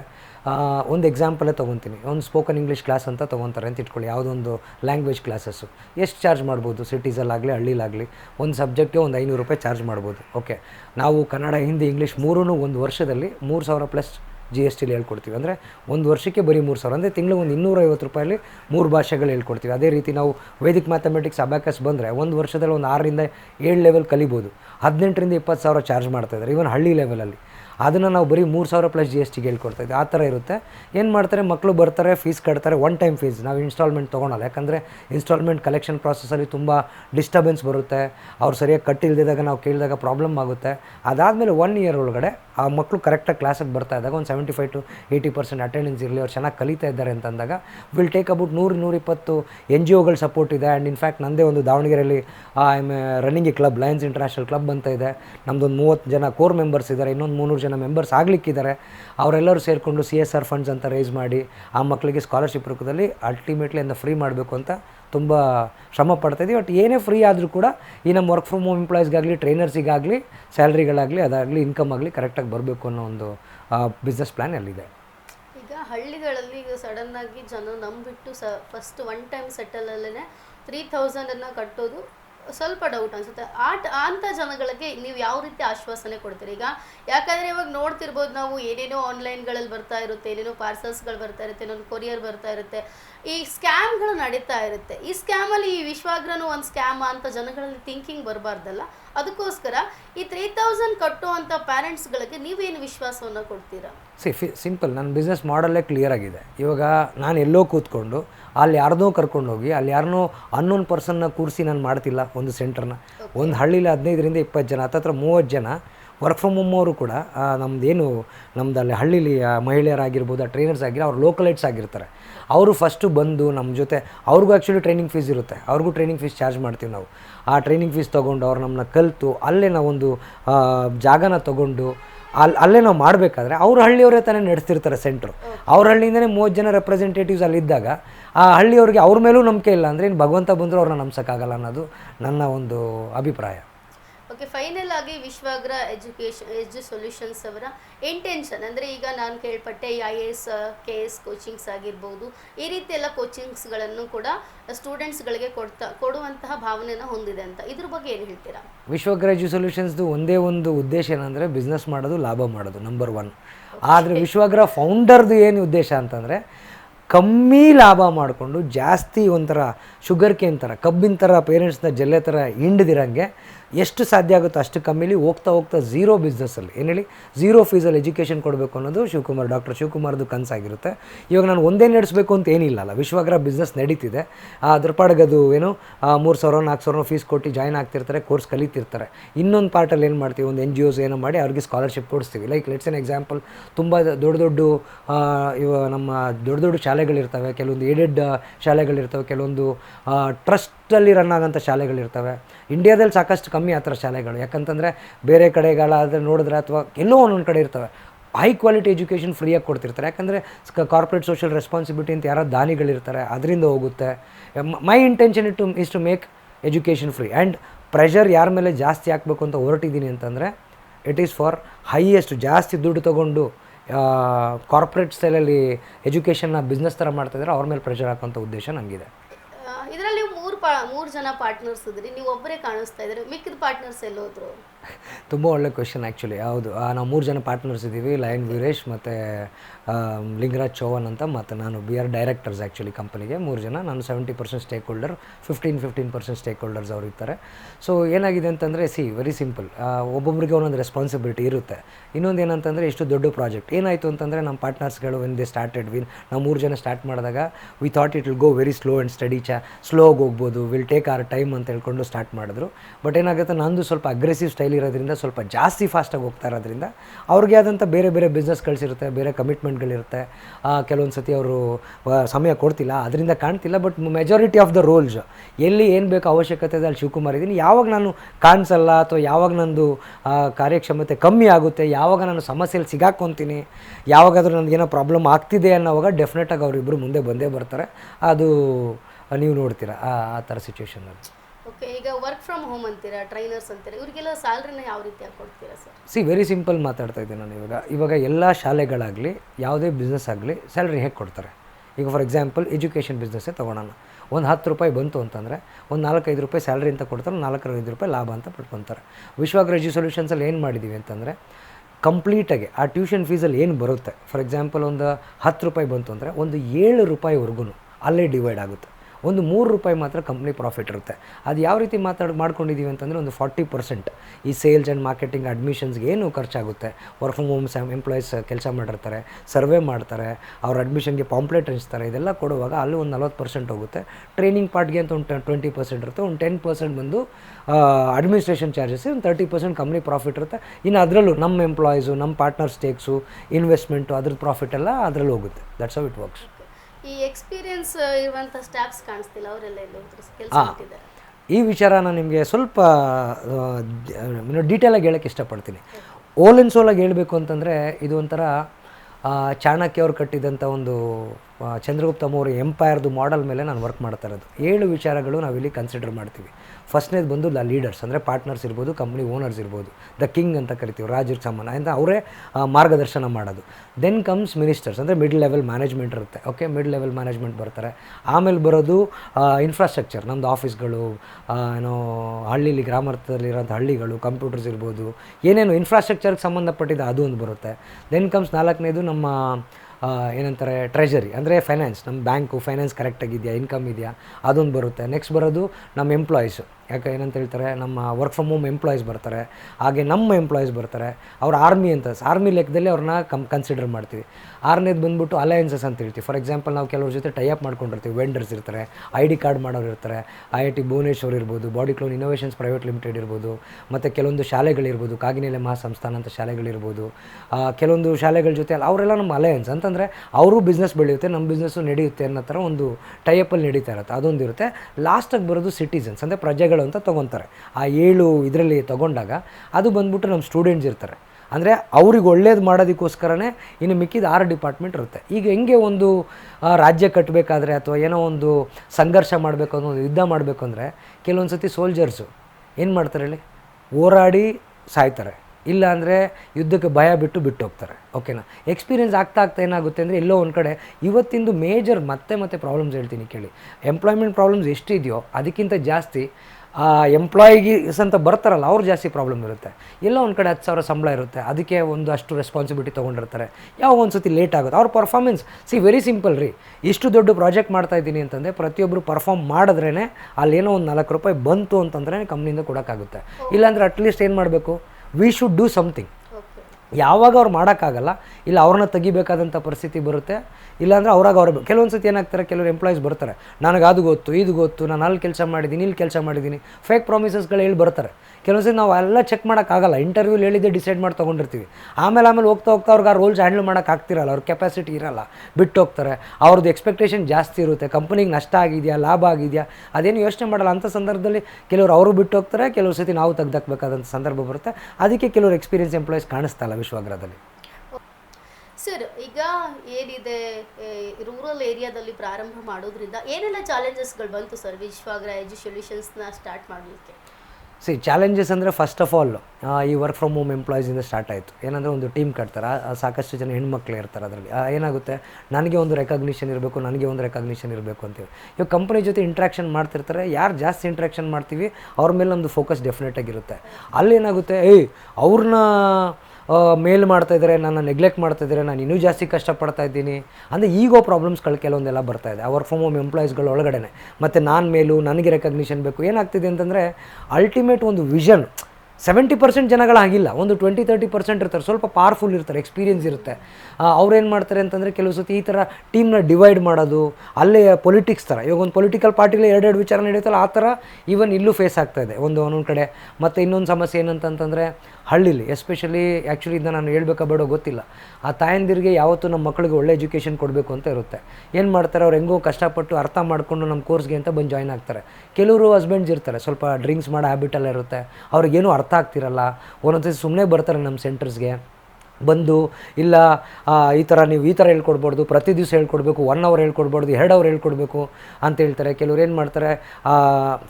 ಒಂದು ಎಕ್ಸಾಂಪಲೇ ತೊಗೊತೀನಿ. ಒಂದು ಸ್ಪೋಕನ್ ಇಂಗ್ಲೀಷ್ ಕ್ಲಾಸ್ ಅಂತ ತೊಗೊತಾರೆ ಅಂತ ಇಟ್ಕೊಳ್ಳಿ. ಯಾವುದೊಂದು ಲ್ಯಾಂಗ್ವೇಜ್ ಕ್ಲಾಸಸ್ಸು ಎಷ್ಟು ಚಾರ್ಜ್ ಮಾಡ್ಬೋದು? ಸಿಟೀಸಲ್ಲಾಗಲಿ ಹಳ್ಳಿಲಾಗಲಿ ಒಂದು ಸಬ್ಜೆಕ್ಟ್ಗೆ ಒಂದು ಐನೂರು ರೂಪಾಯಿ ಚಾರ್ಜ್ ಮಾಡ್ಬೋದು. ಓಕೆ ನಾವು ಕನ್ನಡ, ಹಿಂದಿ ಇಂಗ್ಲೀಷ್ ಮೂರೂ ಒಂದು ವರ್ಷದಲ್ಲಿ ಮೂರು ಸಾವಿರ ಪ್ಲಸ್ ಜಿ ಎಸ್ ಟಿಲಿ ಹೇಳ್ಕೊಡ್ತೀವಿ. ಅಂದರೆ ಒಂದು ವರ್ಷಕ್ಕೆ ಬರೀ ಮೂರು ಸಾವಿರ. ಅಂದರೆ ತಿಂಗಳು ಒಂದು ಇನ್ನೂರೈವತ್ತು ರೂಪಾಯಲ್ಲಿ ಮೂರು ಭಾಷೆಗಳು ಹೇಳ್ಕೊಡ್ತೀವಿ. ಅದೇ ರೀತಿ ನಾವು ವೇದಿಕ್ ಮ್ಯಾಥಮೆಟಿಕ್ಸ್ ಅಬ್ಯಾಕಸ್ ಬಂದರೆ ಒಂದು ವರ್ಷದಲ್ಲಿ ಒಂದು ಆರರಿಂದ ಏಳು ಲೆವೆಲ್ ಕಲಿಬೋದು. ಹದಿನೆಂಟರಿಂದ ಇಪ್ಪತ್ತು ಸಾವಿರ ಚಾರ್ಜ್ ಮಾಡ್ತಾಯಿದ್ದಾರೆ ಇವನ್ ಹಳ್ಳಿ ಲೆವೆಲಲ್ಲಿ ಅದನ್ನು ನಾವು ಬರೀ ಮೂರು ಸಾವಿರ ಪ್ಲಸ್ ಜಿ ಎಸ್ ಟಿಗೆ ಹೇಳ್ಕೊಡ್ತಾ ಇದ್ದೀವಿ ಆ ಥರ ಇರುತ್ತೆ. ಏನು ಮಾಡ್ತಾರೆ? ಮಕ್ಕಳು ಬರ್ತಾರೆ ಫೀಸ್ ಕಟ್ತಾರೆ ಒನ್ ಟೈಮ್ ಫೀಸ್ ನಾವು ಇನ್ಸ್ಟಾಲ್ಮೆಂಟ್ ತೊಗೊಳಲ್ಲ. ಯಾಕಂದರೆ ಇನ್ಸ್ಟಾಲ್ಮೆಂಟ್ ಕಲೆಕ್ಷನ್ ಪ್ರಾಸೆಸಲ್ಲಿ ತುಂಬ ಡಿಸ್ಟರ್ಬೆನ್ಸ್ ಬರುತ್ತೆ. ಅವ್ರು ಸರಿಯಾಗಿ ಕಟ್ಟಿಲ್ದಿದಾಗ ನಾವು ಕೇಳಿದಾಗ ಪ್ರಾಬ್ಲಮ್ ಆಗುತ್ತೆ. ಅದಾದಮೇಲೆ ಒನ್ ಇಯರ್ ಒಳಗಡೆ ಆ ಮಕ್ಕಳು ಕರೆಕ್ಟಾಗಿ ಕ್ಲಾಸಿಗೆ ಬರ್ತಾ ಇದ್ದಾಗ ಒಂದು seventy five to eighty percent attendance ಇರಲಿ. ಅವ್ರು ಚೆನ್ನಾಗಿ ಕಲಿತಾ ಇದ್ದಾರೆ ಅಂತಂದಾಗ ವಿಲ್ ಟೇಕ್ ಅಬೌಟ್ ನೂರು, ನೂರಿಪ್ಪತ್ತು ಎನ್ ಜಿ ಒಗಳು ಸಪೋರ್ಟ್ ಇದೆ. ಆ್ಯಂಡ್ ಇನ್ಫ್ಯಾಕ್ಟ್ ನಂದೇ ಒಂದು ದಾವಣಗೆರೆಯಲ್ಲಿ I running club lions international club ಅಂತ ಇದೆ. ನಮ್ಮದೊಂದು ಮೂವತ್ತು ಜನ ಕೋರ್ ಮೆಂಬರ್ಸ್ ಇದ್ದಾರೆ. ಇನ್ನೊಂದು ಮುನ್ನೂರು ಜನ ಮೆಂಬರ್ಸ್ ಆಗಲಿಕ್ಕಿದ್ದಾರೆ, ಅವರೆಲ್ಲರೂ ಸೇರಿಕೊಂಡು ಸಿ ಎಸ್ ಆರ್ ಫಂಡ್ಸ್ ಅಂತ ರೈಸ್ ಮಾಡಿ, ಆ ಮಕ್ಕಳಿಗೆ ಸ್ಕಾಲರ್ಶಿಪ್ ರೂಪದಲ್ಲಿ ಅಲ್ಟಿಮೇಟ್ಲಿ ಅದನ್ನು ಫ್ರೀ ಮಾಡಬೇಕು ಅಂತ ತುಂಬ ಶ್ರಮ ಪಡ್ತಾಯಿದ್ದೀವಿ ಬಟ್ ಏನೇ ಫ್ರೀ ಆದರೂ ಕೂಡ ಈ ನಮ್ಮ ವರ್ಕ್ ಫ್ರಮ್ ಹೋಮ್ ಎಂಪ್ಲಾಯೀಸ್ಗಾಗಲಿ ಟ್ರೈನರ್ಸಿಗಾಗಲಿ ಸ್ಯಾಲ್ರಿಗಳಾಗಲಿ ಅದಾಗಲಿ ಇನ್ಕಮ್ ಆಗಲಿ ಕರೆಕ್ಟಾಗಿ ಬರಬೇಕು ಅನ್ನೋ ಒಂದು ಬಿಸ್ನೆಸ್ ಪ್ಲ್ಯಾನ್ ಅಲ್ಲಿದೆ. ಈಗ ಹಳ್ಳಿಗಳಲ್ಲಿ ಈಗ ಸಡನ್ನಾಗಿ ಜನ ನಂಬಿಟ್ಟು ಸ ಫಸ್ಟ್ ಒನ್ ಟೈಮ್ ಸೆಟಲಲ್ಲೇ ತ್ರೀ ಥೌಸಂಡನ್ನು ಕಟ್ಟೋದು ಸ್ವಲ್ಪ ಡೌಟ್ ಅನ್ಸುತ್ತೆ. ಆಟ, ಅಂತ ಜನಗಳಿಗೆ ನೀವು ಯಾವ ರೀತಿ ಆಶ್ವಾಸನೆ ಕೊಡ್ತೀರಿ? ಈಗ ಯಾಕಂದರೆ ಇವಾಗ ನೋಡ್ತಿರ್ಬೋದು ನಾವು ಏನೇನೋ ಆನ್ಲೈನ್ಗಳಲ್ಲಿ ಬರ್ತಾ ಇರುತ್ತೆ, ಏನೇನೋ ಪಾರ್ಸಲ್ಸ್ಗಳು ಬರ್ತಾ ಇರುತ್ತೆ ಇನ್ನೊಂದು ಕೊರಿಯರ್ ಬರ್ತಾ ಇರುತ್ತೆ. ಈ ಸ್ಕ್ಯಾಮ್ಗಳು ನಡೀತಾ ಇರುತ್ತೆ. ಈ ಸ್ಕ್ಯಾಮಲ್ಲಿ ಈ ವಿಶ್ವಾಗ್ರನು ಒಂದು ಸ್ಕ್ಯಾಮ್ ಅಂತ ಜನಗಳಲ್ಲಿ ಥಿಂಕಿಂಗ್ ಬರಬಾರ್ದಲ್ಲ? ಅದಕ್ಕೋಸ್ಕರ ಈ ತ್ರೀ ತೌಸಂಡ್ ಕಟ್ಟುವಂಥ ಪ್ಯಾರೆಂಟ್ಸ್ಗಳಿಗೆ ನೀವೇನು ವಿಶ್ವಾಸವನ್ನು ಕೊಡ್ತೀರಾ? ಸಿ ಸಿಂಪಲ್ ನನ್ನ ಬಿಸ್ನೆಸ್ ಮಾಡಲ್ಲೇ ಕ್ಲಿಯರ್ ಆಗಿದೆ. ಇವಾಗ ನಾನು ಎಲ್ಲೋ ಕೂತ್ಕೊಂಡು ಅಲ್ಲಿ ಯಾರನ್ನೋ ಕರ್ಕೊಂಡೋಗಿ ಅಲ್ಲಿ ಯಾರನ್ನೋ ಅನ್ನೋನ್ ಪರ್ಸನ್ನ ಕೂರಿಸಿ ನಾನು ಮಾಡ್ತಿಲ್ಲ ಒಂದು ಸೆಂಟರ್ನ ಒಂದು ಹಳ್ಳಿಲಿ ಹದಿನೈದರಿಂದ ಇಪ್ಪತ್ತು ಜನ ಹತ್ತತ್ರ ಮೂವತ್ತು ಜನ ವರ್ಕ್ ಫ್ರಮ್ ಹೋಮ್ ಅವರು ಕೂಡ ನಮ್ಮದೇನು ನಮ್ದು ಅಲ್ಲಿ ಹಳ್ಳಿಲಿ ಮಹಿಳೆಯರಾಗಿರ್ಬೋದು ಆ ಟ್ರೈನರ್ಸ್ ಆಗಿರೋ ಅವ್ರು ಲೋಕಲೈಟ್ಸ್ ಆಗಿರ್ತಾರೆ. ಅವರು ಫಸ್ಟು ಬಂದು ನಮ್ಮ ಜೊತೆ ಅವ್ರಿಗೂ ಆ್ಯಕ್ಚುಲಿ ಟ್ರೈನಿಂಗ್ ಫೀಸ್ ಇರುತ್ತೆ. ಅವ್ರಿಗೂ ಟ್ರೈನಿಂಗ್ ಫೀಸ್ ಚಾರ್ಜ್ ಮಾಡ್ತೀವಿ ನಾವು. ಆ ಟ್ರೈನಿಂಗ್ ಫೀಸ್ ತೊಗೊಂಡು ಅವ್ರು ನಮ್ಮನ್ನ ಕಲಿತು ಅಲ್ಲೇ ನಾವೊಂದು ಜಾಗನ ತೊಗೊಂಡು ಅಲ್ಲಿ ಅಲ್ಲೇ ನಾವು ಮಾಡಬೇಕಾದ್ರೆ ಅವ್ರ ಹಳ್ಳಿಯವರೇ ತಾನೇ ನಡೆಸ್ತಿರ್ತಾರೆ ಸೆಂಟ್ರು ಅವ್ರ ಹಳ್ಳಿಯಿಂದನೇ ಮೂವತ್ತು ಜನ ರೆಪ್ರೆಸೆಂಟೇಟಿವ್ಸ್ ಅಲ್ಲಿದ್ದಾಗ ಆ ಹಳ್ಳಿಯವ್ರಿಗೆ ಅವ್ರ ಮೇಲೂ ನಂಬಿಕೆ ಇಲ್ಲ ಅಂದರೆ ಇನ್ನು ಭಗವಂತ ಬಂದರೂ ಅವ್ರನ್ನ ನಂಬ್ಸೋಕ್ಕಾಗಲ್ಲ ಅನ್ನೋದು ನನ್ನ ಒಂದು ಅಭಿಪ್ರಾಯ. ಓಕೆ ಫೈನಲ್ ಆಗಿ ವಿಶ್ವಾಗ್ರ ಎಜುಕೇಶನ್ ಎಜು ಸೊಲ್ಯೂಷನ್ಸ್ ಅವರ ಇಂಟೆನ್ಷನ್ ಅಂದರೆ ಈಗ ನಾನು ಕೇಳ್ಪಟ್ಟೆ I A S K S coachings ಆಗಿರ್ಬೋದು. ಈ ರೀತಿ ಎಲ್ಲ ಕೋಚಿಂಗ್ಸ್ಗಳನ್ನು ಕೂಡ ಸ್ಟೂಡೆಂಟ್ಸ್ಗಳಿಗೆ ಕೊಡ್ತಾ ಕೊಡುವಂತಹ ಭಾವನೆನ ಹೊಂದಿದೆ ಅಂತ. ಇದ್ರ ಬಗ್ಗೆ ಏನು ಹೇಳ್ತೀರಾ? ಎಜು ಸೊಲ್ಯೂಷನ್ಸ್ದು ಒಂದೇ ಒಂದು ಉದ್ದೇಶ ಏನಂದರೆ ಬಿಸ್ನೆಸ್ ಮಾಡೋದು ಲಾಭ ಮಾಡೋದು ನಂಬರ್ ಒನ್ ಆದರೆ ವಿಶ್ವಗ್ರ ಫೌಂಡರ್ದು ಏನು ಉದ್ದೇಶ ಅಂತಂದರೆ ಕಮ್ಮಿ ಲಾಭ ಮಾಡಿಕೊಂಡು ಜಾಸ್ತಿ ಒಂಥರ ಶುಗರ್ ಕೇನ್ ಥರ ಕಬ್ಬಿನ ಥರ ಪೇರೆಂಟ್ಸ್ನ ಜಲ್ಲೆ ಥರ ಹಿಂಡ್ದಿರಂಗೆ ಎಷ್ಟು ಸಾಧ್ಯ ಆಗುತ್ತೋ ಅಷ್ಟು ಕಮ್ಮಿಲಿ ಹೋಗ್ತಾ ಹೋಗ್ತಾ ಝೀರೋ ಬಿಸ್ನೆಸ್ಸಲ್ಲಿ ಏನು ಹೇಳಿ? ಝೀರೋ ಫೀಸಲ್ಲಿ ಎಜುಕೇಷನ್ ಕೊಡಬೇಕು ಅನ್ನೋದು ಶಿವಕುಮಾರ್ ಡಾಕ್ಟರ್ ಶಿವಕುಮಾರ್ದು ಕನಸಾಗಿರುತ್ತೆ. ಇವಾಗ ನಾನು ಒಂದೇ ನಡೆಸಬೇಕು ಅಂತ ಏನಿಲ್ಲ ಅಲ್ಲ. ವಿಶ್ವಗ್ರ ಬಿಸ್ನೆಸ್ ನಡೀತಿದೆ. ಅದ್ರ ಪಾಡಗದು ಏನು? ಮೂರು ಸಾವಿರ, ನಾಲ್ಕು ಸಾವಿರ ಫೀಸ್ ಕೊಟ್ಟು ಜಾಯ್ನ್ ಆಗ್ತಿರ್ತಾರೆ ಕೋರ್ಸ್ ಕಲಿತಿರ್ತಾರೆ. ಇನ್ನೊಂದು ಪಾರ್ಟಲ್ಲಿ ಏನು ಮಾಡ್ತೀವಿ? ಒಂದು ಎನ್ ಜಿ ಓಸ್ ಏನೋ ಮಾಡಿ ಅವ್ರಿಗೆ ಸ್ಕಾಲರ್ಶಿಪ್ ಕೊಡಿಸ್ತೀವಿ. ಲೈಕ್ ಲೆಟ್ಸ್ ಎನ್ ಎಕ್ಸಾಂಪಲ್ ತುಂಬ ದೊಡ್ಡ ದೊಡ್ಡ ಇವ ನಮ್ಮ ದೊಡ್ಡ ದೊಡ್ಡ ಶಾಲೆಗಳಿರ್ತವೆ. ಕೆಲವೊಂದು ಏಡೆಡ್ ಶಾಲೆಗಳಿರ್ತವೆ. ಕೆಲವೊಂದು ಟ್ರಸ್ಟಲ್ಲಿ ರನ್ ಆಗೋಂಥ ಶಾಲೆಗಳಿರ್ತವೆ. ಇಂಡಿಯಾದಲ್ಲಿ ಸಾಕಷ್ಟು ಕಮ್ಮಿ ಆ ಥರ ಶಾಲೆಗಳು. ಯಾಕಂತಂದರೆ ಬೇರೆ ಕಡೆಗಳಾದರೆ ನೋಡಿದ್ರೆ ಅಥವಾ ಎಲ್ಲೋ ಒಂದೊಂದು ಕಡೆ ಇರ್ತವೆ. ಹೈ ಕ್ವಾಲಿಟಿ ಎಜುಕೇಷನ್ ಫ್ರೀಯಾಗಿ ಕೊಡ್ತಿರ್ತಾರೆ. ಯಾಕಂದರೆ ಕಾರ್ಪೊರೇಟ್ ಸೋಷಿಯಲ್ ರೆಸ್ಪಾನ್ಸಿಬಿಲಿಟಿ ಅಂತ ಯಾರೋ ದಾನಿಗಳಿರ್ತಾರೆ. ಅದರಿಂದ ಹೋಗುತ್ತೆ. My intention it to is to make education free and pressure ಯಾರ ಮೇಲೆ ಜಾಸ್ತಿ ಹಾಕಬೇಕು ಅಂತ ಹೊರಟಿದ್ದೀನಿ ಅಂತಂದರೆ ಇಟ್ ಈಸ್ ಫಾರ್ ಹೈಯೆಸ್ಟ್ ಜಾಸ್ತಿ ದುಡ್ಡು ತೊಗೊಂಡು ಕಾರ್ಪೊರೇಟ್ ಸ್ಟೈಲಲ್ಲಿ ಎಜುಕೇಷನ್ನ ಬಿಸ್ನೆಸ್ ಥರ ಮಾಡ್ತಾಯಿದ್ರೆ ಅವ್ರ ಮೇಲೆ ಪ್ರೆಷರ್ ಹಾಕೋಂಥ ಉದ್ದೇಶ ನನಗಿದೆ ಇದರಲ್ಲಿ ಮೂರು ಪಾ ಮೂರು ಜನ ಪಾರ್ಟ್ನರ್ಸ್ ಇದ್ರಿ ನೀವು ಒಬ್ಬರೇ ಕಾಣಿಸ್ತಾ ಇದ್ರಿ ಮಿಕ್ಕಿದ ಪಾರ್ಟ್ನರ್ಸ್ ಎಲ್ಲೋದ್ರು? ತುಂಬ ಒಳ್ಳೆ ಕ್ವೆಶನ್ ಆ್ಯಕ್ಚುಲಿ ಹೌದು. ನಾವು ಮೂರು ಜನ ಪಾರ್ಟ್ನರ್ಸ್ ಇದ್ದೀವಿ ಲಯನ್ ವೀರೇಶ್ ಮತ್ತು ಲಿಂಗರಾಜ್ ಚೌಹಾನ್ ಅಂತ ಮತ್ತು ನಾನು. ಬಿ ಆರ್ ಡೈರೆಕ್ಟರ್ಸ್ ಆ್ಯಕ್ಚುಲಿ ಕಂಪನಿಗೆ ಮೂರು ಜನ. ನಾನು seventy percent stake holder fifteen fifteen percent stake holders ಅವರು ಇರ್ತಾರೆ. ಸೊ ಏನಾಗಿದೆ ಅಂತಂದರೆ ಸಿ ವೆರಿ ಸಿಂಪಲ್ ಒಬ್ಬೊಬ್ಬರಿಗೆ ಒಂದೊಂದು ರೆಸ್ಪಾನ್ಸಿಬಿಲಿಟಿ ಇರುತ್ತೆ. ಇನ್ನೊಂದು ಏನಂತಂದರೆ ಎಷ್ಟು ದೊಡ್ಡ ಪ್ರಾಜೆಕ್ಟ್ ಏನಾಯಿತು ಅಂತಂದರೆ ನಮ್ಮ ಪಾರ್ಟ್ನರ್ಸ್ಗಳು ವೆನ್ ದೇ ಸ್ಟಾರ್ಟೆಡ್ ವಿನ್ ನಾವು ಮೂರು ಜನ ಸ್ಟಾರ್ಟ್ ಮಾಡಿದಾಗ we thought it will go very slow and steady ಚಾ ಸ್ಲೋ ಆಗಿ ಹೋಗ್ಬೋದು. ವಿಲ್ ಟೇಕ್ ಆರ್ ಟೈಮ್ ಅಂತ ಹೇಳ್ಕೊಂಡು ಸ್ಟಾರ್ಟ್ ಮಾಡಿದ್ರು. ಬಟ್ ಏನಾಗುತ್ತೆ, ನಂದು ಸ್ವಲ್ಪ ಅಗ್ರೆಸಿವ್ ಸ್ಟೈಲ್ ಇರೋದ್ರಿಂದ ಸ್ವಲ್ಪ ಜಾಸ್ತಿ ಫಾಸ್ಟಾಗಿ ಹೋಗ್ತಾ ಇರೋದ್ರಿಂದ ಅವ್ರಿಗೆ ಆದಂಥ ಬೇರೆ ಬೇರೆ ಬಿಸ್ನೆಸ್ಗಳಿರುತ್ತೆ ಬೇರೆ ಕಮಿಟ್ಮೆಂಟ್ಗಳಿರುತ್ತೆ ಕೆಲವೊಂದು ಸತಿ ಅವರು ಸಮಯ ಕೊಡ್ತಿಲ್ಲ. ಅದರಿಂದ ಕಾಣ್ತಿಲ್ಲ but majority of the roles ಎಲ್ಲಿ ಏನು ಬೇಕು ಅವಶ್ಯಕತೆ ಇದೆ ಅಲ್ಲಿ ಶಿವಕುಮಾರ್ ಇದ್ದೀನಿ. ಯಾವಾಗ ನಾನು ಕಾಣಿಸಲ್ಲ ಅಥವಾ ಯಾವಾಗ ನಂದು ಕಾರ್ಯಕ್ಷಮತೆ ಕಮ್ಮಿ ಆಗುತ್ತೆ, ಯಾವಾಗ ನಾನು ಸಮಸ್ಯೆಯಲ್ಲಿ ಸಿಗಾಕೊತೀನಿ, ಯಾವಾಗಾದರೂ ನನಗೇನೋ ಪ್ರಾಬ್ಲಮ್ ಆಗ್ತಿದೆ ಅನ್ನೋವಾಗ ಡೆಫಿನೆಟಾಗಿ ಅವರಿಬ್ಬರು ಮುಂದೆ ಬಂದೇ ಬರ್ತಾರೆ. ಅದು, ನೀವು ನೋಡ್ತೀರಾ, ಆ ಥರ ಸಿಚುವೇಶನಲ್ಲಿ ಈಗ ವರ್ಕ್ ಫ್ರಮ್ ಹೋಮ್ ಅಂತೀರಾ ಟ್ರೈನರ್ಸ್ ಅಂತೀರಾ, ಇವರಿಗೆಲ್ಲ ಸ್ಯಾಲ್ರಿನ ಯಾವ ರೀತಿ ಕೊಡ್ತೀರಾ ಸರ್ ಸಿ ವೆರಿ ಸಿಂಪಲ್ ಮಾತಾಡ್ತಾ ಇದ್ದೀನಿ ನಾನು ಇವಾಗ. ಇವಾಗ ಎಲ್ಲ ಶಾಲೆಗಳಾಗಲಿ, ಯಾವುದೇ ಬಿಸ್ನೆಸ್ ಆಗಲಿ ಸ್ಯಾಲ್ರಿ ಹೇಗೆ ಕೊಡ್ತಾರೆ? ಈಗ ಫಾರ್ ಎಕ್ಸಾಂಪಲ್ ಎಜುಕೇಷನ್ ಬಿಸ್ನೆಸ್ಸೇ ತೊಗೊಳೋಣ. ಒಂದು ಹತ್ತು ರೂಪಾಯಿ ಬಂತು ಅಂತಂದರೆ, ಒಂದು ನಾಲ್ಕೈದು ರೂಪಾಯಿ ಸ್ಯಾಲ್ರಿ ಅಂತ ಕೊಡ್ತಾರೆ ನಾಲ್ಕರ ಐದು ರೂಪಾಯಿ ಲಾಭ ಅಂತ ಪಡ್ಕೊತಾರೆ. ವಿಶ್ವಾಗ್ರಜಿ ಸೊಲ್ಯೂಷನ್ಸಲ್ಲಿ ಏನು ಮಾಡಿದ್ದೀವಿ ಅಂತಂದರೆ ಕಂಪ್ಲೀಟಾಗಿ ಆ ಟ್ಯೂಷನ್ ಫೀಸಲ್ಲಿ ಏನು ಬರುತ್ತೆ? ಫಾರ್ ಎಕ್ಸಾಂಪಲ್ ಒಂದು ಹತ್ತು ರೂಪಾಯಿ ಬಂತು ಅಂದರೆ, ಒಂದು ಏಳು ರೂಪಾಯಿವರೆಗೂ ಅಲ್ಲೇ ಡಿವೈಡ್ ಆಗುತ್ತೆ. ಒಂದು ಮೂರು ರೂಪಾಯಿ ಮಾತ್ರ ಕಂಪ್ನಿ ಪ್ರಾಫಿಟ್ ಇರುತ್ತೆ. ಅದು ಯಾವ ರೀತಿ ಮಾತಾಡ್ ಮಾಡ್ಕೊಂಡಿದ್ದೀವಿ ಅಂತಂದರೆ ಒಂದು ಫಾರ್ಟಿ ಪರ್ಸೆಂಟ್ ಈ ಸೇಲ್ಸ್ ಆ್ಯಂಡ್ ಮಾರ್ಕೆಟಿಂಗ್ ಅಡ್ಮಿಷನ್ಸ್ಗೆ ಏನು ಖರ್ಚಾಗುತ್ತೆ. ವರ್ಕ್ ಫ್ರಮ್ ಹೋಮ್ ಎಂಪ್ಲಾಯೀಸ್ ಕೆಲಸ ಮಾಡಿರ್ತಾರೆ ಸರ್ವೆ ಮಾಡ್ತಾರೆ, ಅವ್ರ ಅಡ್ಮಿಷನ್ಗೆ ಪಾಂಪ್ಲೆಟ್ ಹಂಚ್ತಾರೆ, ಇದೆಲ್ಲ ಕೊಡುವಾಗ ಅಲ್ಲಿ ಒಂದು ನಲ್ವತ್ತು ಪರ್ಸೆಂಟ್ ಹೋಗುತ್ತೆ. ಟ್ರೈನಿಂಗ್ ಪಾರ್ಟ್ಗೆ ಅಂತ ಒಂದು ಟ್ವೆಂಟಿ ಪರ್ಸೆಂಟ್ ಇರುತ್ತೆ, ಒಂದು ಟೆನ್ ಪರ್ಸೆಂಟ್ ಬಂದು ಅಡ್ಮಿನಿಸ್ಟ್ರೇಷನ್ ಚಾರ್ಜಸ್ ಒಂದು ತರ್ಟಿ ಪರ್ಸೆಂಟ್ ಕಂಪ್ನಿ ಪ್ರಾಫಿಟ್ ಇರುತ್ತೆ. ಇನ್ನು ಅದರಲ್ಲೂ ನಮ್ಮ ಎಂಪ್ಲಾಯೀಸು ನಮ್ಮ ಪಾರ್ಟ್ನರ್ ಸ್ಟೇಕ್ಸು ಇನ್ವೆಸ್ಟ್ಮೆಂಟು ಅದ್ರ ಪ್ರಾಫಿಟ್ ಎಲ್ಲ ಅದರಲ್ಲಿ ಹೋಗುತ್ತೆ. ದಟ್ಸ್ ಹೌ ಇಟ್ ವರ್ಕ್ಸ್ ಈ ಎಕ್ಸ್ಪೀರಿಯನ್ಸ್ ಇರುವಂಥ ಸ್ಟಾಫ್ಸ್ ಕಾಣಿಸ್ತಿಲ್ಲ ಅವರೆಲ್ಲ ಎಲ್ಲ ಕೆಲಸ ಹಾ. ಈ ವಿಚಾರ ನಾನು ನಿಮಗೆ ಸ್ವಲ್ಪ ಡೀಟೇಲಾಗಿ ಹೇಳೋಕ್ಕೆ ಇಷ್ಟಪಡ್ತೀನಿ. ಓಲ್ ಸೋಲಾಗಿ ಹೇಳಬೇಕು ಅಂತಂದರೆ ಇದು ಒಂಥರ ಚಾಣಕ್ಯ ಅವರು ಕಟ್ಟಿದಂಥ ಒಂದು ಚಂದ್ರಗುಪ್ತ ಮೌರ್ಯ ಎಂಪೈರ್ದು ಮಾಡೆಲ್ ಮೇಲೆ ನಾನು ವರ್ಕ್ ಮಾಡ್ತಾ ಇರೋದು. ಏಳು ವಿಚಾರಗಳು ನಾವಿಲ್ಲಿ ಕನ್ಸಿಡರ್ ಮಾಡ್ತೀವಿ. ಫಸ್ಟ್ನೇದು ಬಂದು ಲ ಲೀಡರ್ಸ್, ಅಂದರೆ ಪಾರ್ಟ್ನರ್ಸ್ ಇರ್ಬೋದು, ಕಂಪ್ನಿ ಓನರ್ಸ್ ಇರ್ಬೋದು. ದ ಕಿಂಗ್ ಅಂತ ಕರಿತೀವಿ ರಾಜರ ಸಮಾನ ಅಂತ ಅವರೇ ಮಾರ್ಗದರ್ಶನ ಮಾಡೋದು. ದೆನ್ ಕಮ್ಸ್ ಮಿನಿಸ್ಟರ್ಸ್ ಅಂದರೆ ಮಿಡ್ ಲೆವೆಲ್ ಮ್ಯಾನೇಜ್ಮೆಂಟ್ ಇರುತ್ತೆ. ಓಕೆ ಮಿಡ್ ಲೆವೆಲ್ ಮ್ಯಾನೇಜ್ಮೆಂಟ್ ಬರ್ತಾರೆ. ಆಮೇಲೆ ಬರೋದು ಇನ್ಫ್ರಾಸ್ಟ್ರಕ್ಚರ್ ನಮ್ಮದು ಆಫೀಸ್ಗಳು ಏನೋ, ಹಳ್ಳಿಲಿ ಗ್ರಾಮಾರ್ಥದಲ್ಲಿರೋಂಥ ಹಳ್ಳಿಗಳು ಕಂಪ್ಯೂಟರ್ಸ್ ಇರ್ಬೋದು. ಏನೇನು ಇನ್ಫ್ರಾಸ್ಟ್ರಕ್ಚರ್ಗೆ ಸಂಬಂಧಪಟ್ಟಿದ್ದು ಅದು ಒಂದು ಬರುತ್ತೆ. ದೆನ್ ಕಮ್ಸ್ ನಾಲ್ಕನೇದು ನಮ್ಮ ಏನಂತಾರೆ ಟ್ರೆಜರಿ ಅಂದರೆ ಫೈನಾನ್ಸ್ ನಮ್ಮ ಬ್ಯಾಂಕು ಫೈನಾನ್ಸ್ ಕರೆಕ್ಟಾಗಿದೆಯಾ ಇನ್ಕಮ್ ಇದೆಯಾ, ಅದೊಂದು ಬರುತ್ತೆ. ನೆಕ್ಸ್ಟ್ ಬರೋದು ನಮ್ಮ ಎಂಪ್ಲಾಯೀಸು ಯಾಕೆ ಏನಂತ ಹೇಳ್ತಾರೆ, ನಮ್ಮ ವರ್ಕ್ ಫ್ರಮ್ ಹೋಮ್ ಎಂಪ್ಲಾಯೀಸ್ ಬರ್ತಾರೆ, ಹಾಗೆ ನಮ್ಮ ಎಂಪ್ಲಾಯೀಸ್ ಬರ್ತಾರೆ, ಅವ್ರ ಆರ್ಮಿ ಅಂತ ಆರ್ಮಿ ಲೆಕ್ಕದಲ್ಲಿ ಅವ್ರನ್ನ ಕಮ್ ಕನ್ಸಿಡರ್ ಮಾಡ್ತೀವಿ. ಆರನೇದು ಬಂದ್ಬಿಟ್ಟು ಅಲಯನ್ಸಸ್ ಅಂತ ಹೇಳ್ತೀವಿ. ಫಾರ್ ಎಕ್ಸಾಂಪಲ್ ನಾವು ಕೆಲವ್ರ ಜೊತೆ ಟೈಅಪ್ ಮಾಡ್ಕೊಂಡಿರ್ತೀವಿ. ವೆಂಡರ್ಸ್ ಇರ್ತಾರೆ ಐ ಡಿ ಕಾರ್ಡ್ ಮಾಡೋರು ಇರ್ತಾರೆ ಐ ಐ ಟಿ ಭುವನೇಶ್ವರ್ ಇರ್ಬೋದು body clone innovations private limited ಇರ್ಬೋದು, ಮತ್ತು ಕೆಲವೊಂದು ಶಾಲೆಗಳಿರ್ಬೋದು ಕಾಗಿನೆಲೆ ಮಹಾಸಂಸ್ಥಾನ ಅಂತ ಶಾಲೆಗಳಿರ್ಬೋದು ಕೆಲವೊಂದು ಶಾಲೆಗಳ ಜೊತೆ ಅಲ್ಲ, ಅವರೆಲ್ಲ ನಮ್ಮ ಅಲಯನ್ಸ್ ಅಂತಂದರೆ ಅವರು ಬಿಸ್ನೆಸ್ ಬೆಳೆಯುತ್ತೆ ನಮ್ಮ ಬಿಸ್ನೆಸ್ಸು ನಡೆಯುತ್ತೆ ಅನ್ನೋ ಥರ ಒಂದು ಟೈಅಪ್ಪಲ್ಲಿ ನಡೀತಾ ಇರುತ್ತೆ. ಅದೊಂದು ಇರುತ್ತೆ ಲಾಸ್ಟಾಗಿ ಬರೋದು ಸಿಟಿಸನ್ಸ್ ಅಂದರೆ ಪ್ರಜೆಗಳು ಅಂತ ತೊಗೊತಾರೆ. ಆ ಏಳು ಇದರಲ್ಲಿ ತೊಗೊಂಡಾಗ ಅದು ಬಂದ್ಬಿಟ್ಟು ನಮ್ಮ ಸ್ಟೂಡೆಂಟ್ಸ್ ಇರ್ತಾರೆ. ಅಂದರೆ ಅವ್ರಿಗೆ ಒಳ್ಳೇದು ಮಾಡೋದಕ್ಕೋಸ್ಕರನೇ ಇನ್ನು ಮಿಕ್ಕಿದ ಆರು ಡಿಪಾರ್ಟ್ಮೆಂಟ್ ಇರುತ್ತೆ. ಈಗ ಹೆಂಗೆ ಒಂದು ರಾಜ್ಯ ಕಟ್ಟಬೇಕಾದ್ರೆ ಅಥವಾ ಏನೋ ಒಂದು ಸಂಘರ್ಷ ಮಾಡಬೇಕು ಅನ್ನೋ ಒಂದು ಯುದ್ಧ ಮಾಡಬೇಕು ಅಂದರೆ ಕೆಲವೊಂದು ಸತಿ ಸೋಲ್ಜರ್ಸು ಏನು ಮಾಡ್ತಾರೆ ಹೇಳಿ? ಹೋರಾಡಿ ಸಾಯ್ತಾರೆ. ಇಲ್ಲ ಅಂದರೆ ಯುದ್ಧಕ್ಕೆ ಭಯ ಬಿಟ್ಟು ಬಿಟ್ಟು ಹೋಗ್ತಾರೆ. ಓಕೆನಾ ಎಕ್ಸ್ಪೀರಿಯನ್ಸ್ ಆಗ್ತಾ ಆಗ್ತಾ ಏನಾಗುತ್ತೆ ಅಂದರೆ ಎಲ್ಲೋ ಒಂದು ಕಡೆ ಇವತ್ತಿಂದು ಮೇಜರ್ ಮತ್ತೆ ಮತ್ತೆ ಪ್ರಾಬ್ಲಮ್ಸ್ ಹೇಳ್ತೀನಿ ಕೇಳಿ. ಎಂಪ್ಲಾಯ್ಮೆಂಟ್ ಪ್ರಾಬ್ಲಮ್ಸ್ ಎಷ್ಟಿದೆಯೋ ಅದಕ್ಕಿಂತ ಜಾಸ್ತಿ ಆ ಎಂಪ್ಲಾಯಿಗೀಸ್ ಅಂತ ಬರ್ತಾರಲ್ಲ, ಅವ್ರು ಜಾಸ್ತಿ ಪ್ರಾಬ್ಲಮ್ ಇರುತ್ತೆ. ಎಲ್ಲೋ ಒಂದು ಕಡೆ ಹತ್ತು ಸಾವಿರ ಸಂಬಳ ಇರುತ್ತೆ, ಅದಕ್ಕೆ ಒಂದು ಅಷ್ಟು ರೆಸ್ಪಾನ್ಸಿಬಿಲಿಟಿ ತೊಗೊಂಡಿರ್ತಾರೆ. ಯಾವ ಒಂದು ಸತಿ ಲೇಟ್ ಆಗುತ್ತೆ. ಅವ್ರ ಪರ್ಫಾರ್ಮೆನ್ಸ್ ಸಿ ವೆರಿ ಸಿಂಪಲ್ ರೀ. ಇಷ್ಟು ದೊಡ್ಡ ಪ್ರಾಜೆಕ್ಟ್ ಮಾಡ್ತಾ ಇದ್ದೀನಿ ಅಂತಂದರೆ ಪ್ರತಿಯೊಬ್ಬರು ಪರ್ಫಾರ್ಮ್ ಮಾಡಿದ್ರೇ ಅಲ್ಲೇನೋ ಒಂದು ನಾಲ್ಕು ರೂಪಾಯಿ ಬಂತು ಅಂತಂದ್ರೆ ಕಂಪ್ನಿಯಿಂದ ಕೊಡೋಕ್ಕಾಗುತ್ತೆ. ಇಲ್ಲಾಂದ್ರೆ ಅಟ್ಲೀಸ್ಟ್ ಏನು ಮಾಡಬೇಕು? ವಿ ಶುಡ್ ಡೂ ಸಮಥಿಂಗ್ ಯಾವಾಗ ಅವ್ರು ಮಾಡೋಕ್ಕಾಗಲ್ಲ, ಇಲ್ಲ ಅವ್ರನ್ನ ತೆಗಿಬೇಕಾದಂಥ ಪರಿಸ್ಥಿತಿ ಬರುತ್ತೆ, ಇಲ್ಲಾಂದ್ರೆ ಅವ್ರಾಗ ಅವ್ರ ಕೆಲವೊಂದು ಸತಿ ಏನಾಗ್ತಾರೆ, ಕೆಲವರು ಎಂಪ್ಲಾಯೀಸ್ ಬರ್ತಾರೆ, ನನಗೆ ಅದು ಗೊತ್ತು, ಇದು ಗೊತ್ತು, ನಾನು ಅಲ್ಲಿ ಕೆಲಸ ಮಾಡಿದ್ದೀನಿ ಇಲ್ಲಿ ಕೆಲಸ ಮಾಡಿದ್ದೀನಿ ಫೇಕ್ ಪ್ರಾಮಿಸಸ್ಗಳು ಹೇಳಿ ಬರ್ತಾರೆ. ಕೆಲವೊಂದು ಸತಿ ನಾವು ಎಲ್ಲ ಚೆಕ್ ಮಾಡೋಕ್ಕಾಗಲ್ಲ ಇಂಟರ್ವ್ಯೂಲಿ ಹೇಳಿದ್ದೆ ಡಿಸೈಡ್ ಮಾಡಿ ತೊಗೊಂಡಿರ್ತೀವಿ. ಆಮೇಲೆ ಆಮೇಲೆ ಹೋಗ್ತಾ ಹೋಗ್ತಾ ಅವ್ರಿಗೆ ಆ ರೋಲ್ಸ್ ಹ್ಯಾಂಡಲ್ ಮಾಡೋಕ್ಕೆ ಆಗ್ತಿರಲ್ಲ. ಅವ್ರ ಕೆಪಾಸಿಟಿ ಇರಲ್ಲ. ಬಿಟ್ಟು ಹೋಗ್ತಾರೆ. ಅವ್ರದ್ದು ಎಕ್ಸ್ಪೆಕ್ಟೇಷನ್ ಜಾಸ್ತಿ ಇರುತ್ತೆ. ಕಂಪ್ನಿಗೆ ನಷ್ಟ ಆಗಿದೆಯಾ, ಲಾಭ ಆಗಿದೆಯಾ, ಅದೇನು ಯೋಚನೆ ಮಾಡಲ್ಲ. ಅಂಥ ಸಂದರ್ಭದಲ್ಲಿ ಕೆಲವರು ಅವರು ಬಿಟ್ಟು ಹೋಗ್ತಾರೆ. ಕೆಲವು ಸತಿ ನಾವು ತೆಗ್ದಾಕ್ಬೇಕಾದಂಥ ಸಂದರ್ಭ ಬರುತ್ತೆ. ಅದಕ್ಕೆ ಕೆಲವರು ಎಕ್ಸ್ಪೀರಿಯನ್ಸ್ ಎಂಪ್ಲಾಯೀಸ್ ಕಾಣಿಸ್ತಲ್ಲ ವಿಶ್ವಾಗ್ರಹದಲ್ಲಿ. ಸರ್ ಈಗ ಏನಿದೆ ರೂರಲ್ ಏರಿಯಾದಲ್ಲಿ ಪ್ರಾರಂಭ ಮಾಡೋದ್ರಿಂದ ಏನೆಲ್ಲ ಚಾಲೆಂಜಸ್ಗಳು ಬಂತು ಸರ್ ವಿಶ್ವಾಗ್ರಹ ಎಜು ಸೊಲ್ಯೂಷನ್ಸ್ನ ಸ್ಟಾರ್ಟ್ ಮಾಡಲಿಕ್ಕೆ. ಸಿ ಚಾಲೆಂಜಸ್ ಅಂದರೆ ಫಸ್ಟ್ ಆಫ್ ಆಲ್ ಈ ವರ್ಕ್ ಫ್ರಮ್ ಹೋಮ್ ಎಂಪ್ಲಾಯೀಸಿಂದ ಸ್ಟಾರ್ಟ್ ಆಯಿತು. ಏನಂದರೆ ಒಂದು ಟೀಮ್ ಕಟ್ತಾರೆ ಸಾಕಷ್ಟು ಜನ ಹೆಣ್ಮಕ್ಳು ಇರ್ತಾರೆ ಅದರಲ್ಲಿ. ಏನಾಗುತ್ತೆ? ನನಗೆ ಒಂದು ರೆಕಗ್ನಿಷನ್ ಇರಬೇಕು, ನನಗೆ ಒಂದು ರೆಕಗ್ನಿಷನ್ ಇರಬೇಕು ಅಂತೀವಿ. ಇವಾಗ ಕಂಪ್ನಿ ಜೊತೆ ಇಂಟ್ರಾಕ್ಷನ್ ಮಾಡ್ತಿರ್ತಾರೆ, ಯಾರು ಜಾಸ್ತಿ ಇಂಟ್ರಾಕ್ಷನ್ ಮಾಡ್ತೀವಿ, ಅವ್ರ ಮೇಲೆ ನಮ್ಮದು ಫೋಕಸ್ ಡೆಫಿನೆಟಾಗಿರುತ್ತೆ ಅಲ್ಲೇನಾಗುತ್ತೆ? ಏಯ್ ಅವ್ರನ್ನ ಮೇಲ್ ಮಾಡ್ತಾ ಇದ್ದಾರೆ, ನನ್ನ ನೆಗ್ಲೆಕ್ಟ್ ಮಾಡ್ತಾ ಇದ್ದಾರೆ, ನಾನು ಇನ್ನೂ ಜಾಸ್ತಿ ಕಷ್ಟಪಡ್ತಾ ಇದ್ದೀನಿ. ಅಂದರೆ ಈಗೋ ಪ್ರಾಬ್ಲಮ್ಸ್ಗಳು ಕೆಲವೊಂದೆಲ್ಲ ಬರ್ತಾ ಇದೆ. ವರ್ಕ್ ಫ್ರಮ್ ಹೋಮ್ ಎಂಪ್ಲಾಯೀಸ್ಗಳ ಒಳಗಡೆ ಮತ್ತು ನಾನು ಮೇಲೂ, ನನಗೆ ರೆಕಗ್ನಿಷನ್ ಬೇಕು, ಏನಾಗ್ತಿದೆ ಅಂತಂದರೆ ಅಲ್ಟಿಮೇಟ್ ಒಂದು ವಿಷನ್ ಸೆವೆಂಟಿ ಪರ್ಸೆಂಟ್ ಜನಗಳಾಗಿಲ್ಲ ಒಂದು ಟ್ವೆಂಟಿ ತರ್ಟಿ ಪರ್ಸೆಂಟ್ ಇರ್ತಾರೆ. ಸ್ವಲ್ಪ ಪವರ್ಫುಲ್ ಇರ್ತಾರೆ ಎಕ್ಸ್ಪೀರಿಯನ್ಸ್ ಇರುತ್ತೆ. ಅವ್ರೇನು ಮಾಡ್ತಾರೆ ಅಂತಂದರೆ ಕೆಲವು ಸತಿ ಈ ಥರ ಟೀಮ್ನ ಡಿವೈಡ್ ಮಾಡೋದು, ಅಲ್ಲೇ ಪೊಲಿಟಿಕ್ಸ್ ಥರ ಇವಾಗ ಒಂದು ಪೊಲಿಟಿಕಲ್ ಪಾರ್ಟಿಲಿ ಎರಡೆರಡು ವಿಚಾರ ನಡೆಯುತ್ತಲ್ಲ, ಆ ಥರ ಈವನ್ ಇಲ್ಲೂ ಫೇಸ್ ಆಗ್ತಾ ಇದೆ. ಒಂದು ಒಂದೊಂದು ಕಡೆ. ಮತ್ತು ಇನ್ನೊಂದು ಸಮಸ್ಯೆ ಏನಂತಂತಂದರೆ ಹಳ್ಳಿಲಿ ಎಸ್ಪೆಷಲಿ ಆ್ಯಕ್ಚುಲಿ ಇದನ್ನ ನಾನು ಹೇಳ್ಬೇಕಾ ಬೇಡೋ ಗೊತ್ತಿಲ್ಲ. ಆ ತಾಯಂದಿರಿಗೆ ಯಾವತ್ತೂ ನಮ್ಮ ಮಕ್ಕಳಿಗೆ ಒಳ್ಳೆ ಎಜುಕೇಷನ್ ಕೊಡಬೇಕು ಅಂತ ಇರುತ್ತೆ. ಏನು ಮಾಡ್ತಾರೆ, ಅವ್ರು ಹೆಂಗೋ ಕಷ್ಟಪಟ್ಟು ಅರ್ಥ ಮಾಡಿಕೊಂಡು ನಮ್ಮ ಕೋರ್ಸ್ಗೆ ಅಂತ ಬಂದು ಜಾಯ್ನ್ ಆಗ್ತಾರೆ. ಕೆಲವರು ಹಸ್ಬೆಂಡ್ಸ್ ಇರ್ತಾರೆ, ಸ್ವಲ್ಪ ಡ್ರಿಂಕ್ಸ್ ಮಾಡೋ ಹ್ಯಾಬಿಟ್ ಎಲ್ಲ ಇರುತ್ತೆ. ಅವ್ರಿಗೇನು ಅರ್ಥ ಆಗ್ತಿರಲ್ಲ. ಒಂದೊಂದ್ಸತಿ ಸುಮ್ಮನೆ ಬರ್ತಾರೆ ನಮ್ಮ ಸೆಂಟರ್ಸ್ಗೆ ಬಂದು, ಇಲ್ಲ ಈ ಥರ ನೀವು ಈ ಥರ ಹೇಳ್ಕೊಡ್ಬಾರ್ದು, ಪ್ರತಿ ದಿವಸ ಹೇಳ್ಕೊಡ್ಬೇಕು ಒನ್ ಅವರ್ ಹೇಳ್ಕೊಡ್ಬಾರ್ದು, ಎರಡು ಅವರ್ ಹೇಳ್ಕೊಡ್ಬೇಕು ಅಂತ ಹೇಳ್ತಾರೆ. ಕೆಲವ್ರು ಏನು ಮಾಡ್ತಾರೆ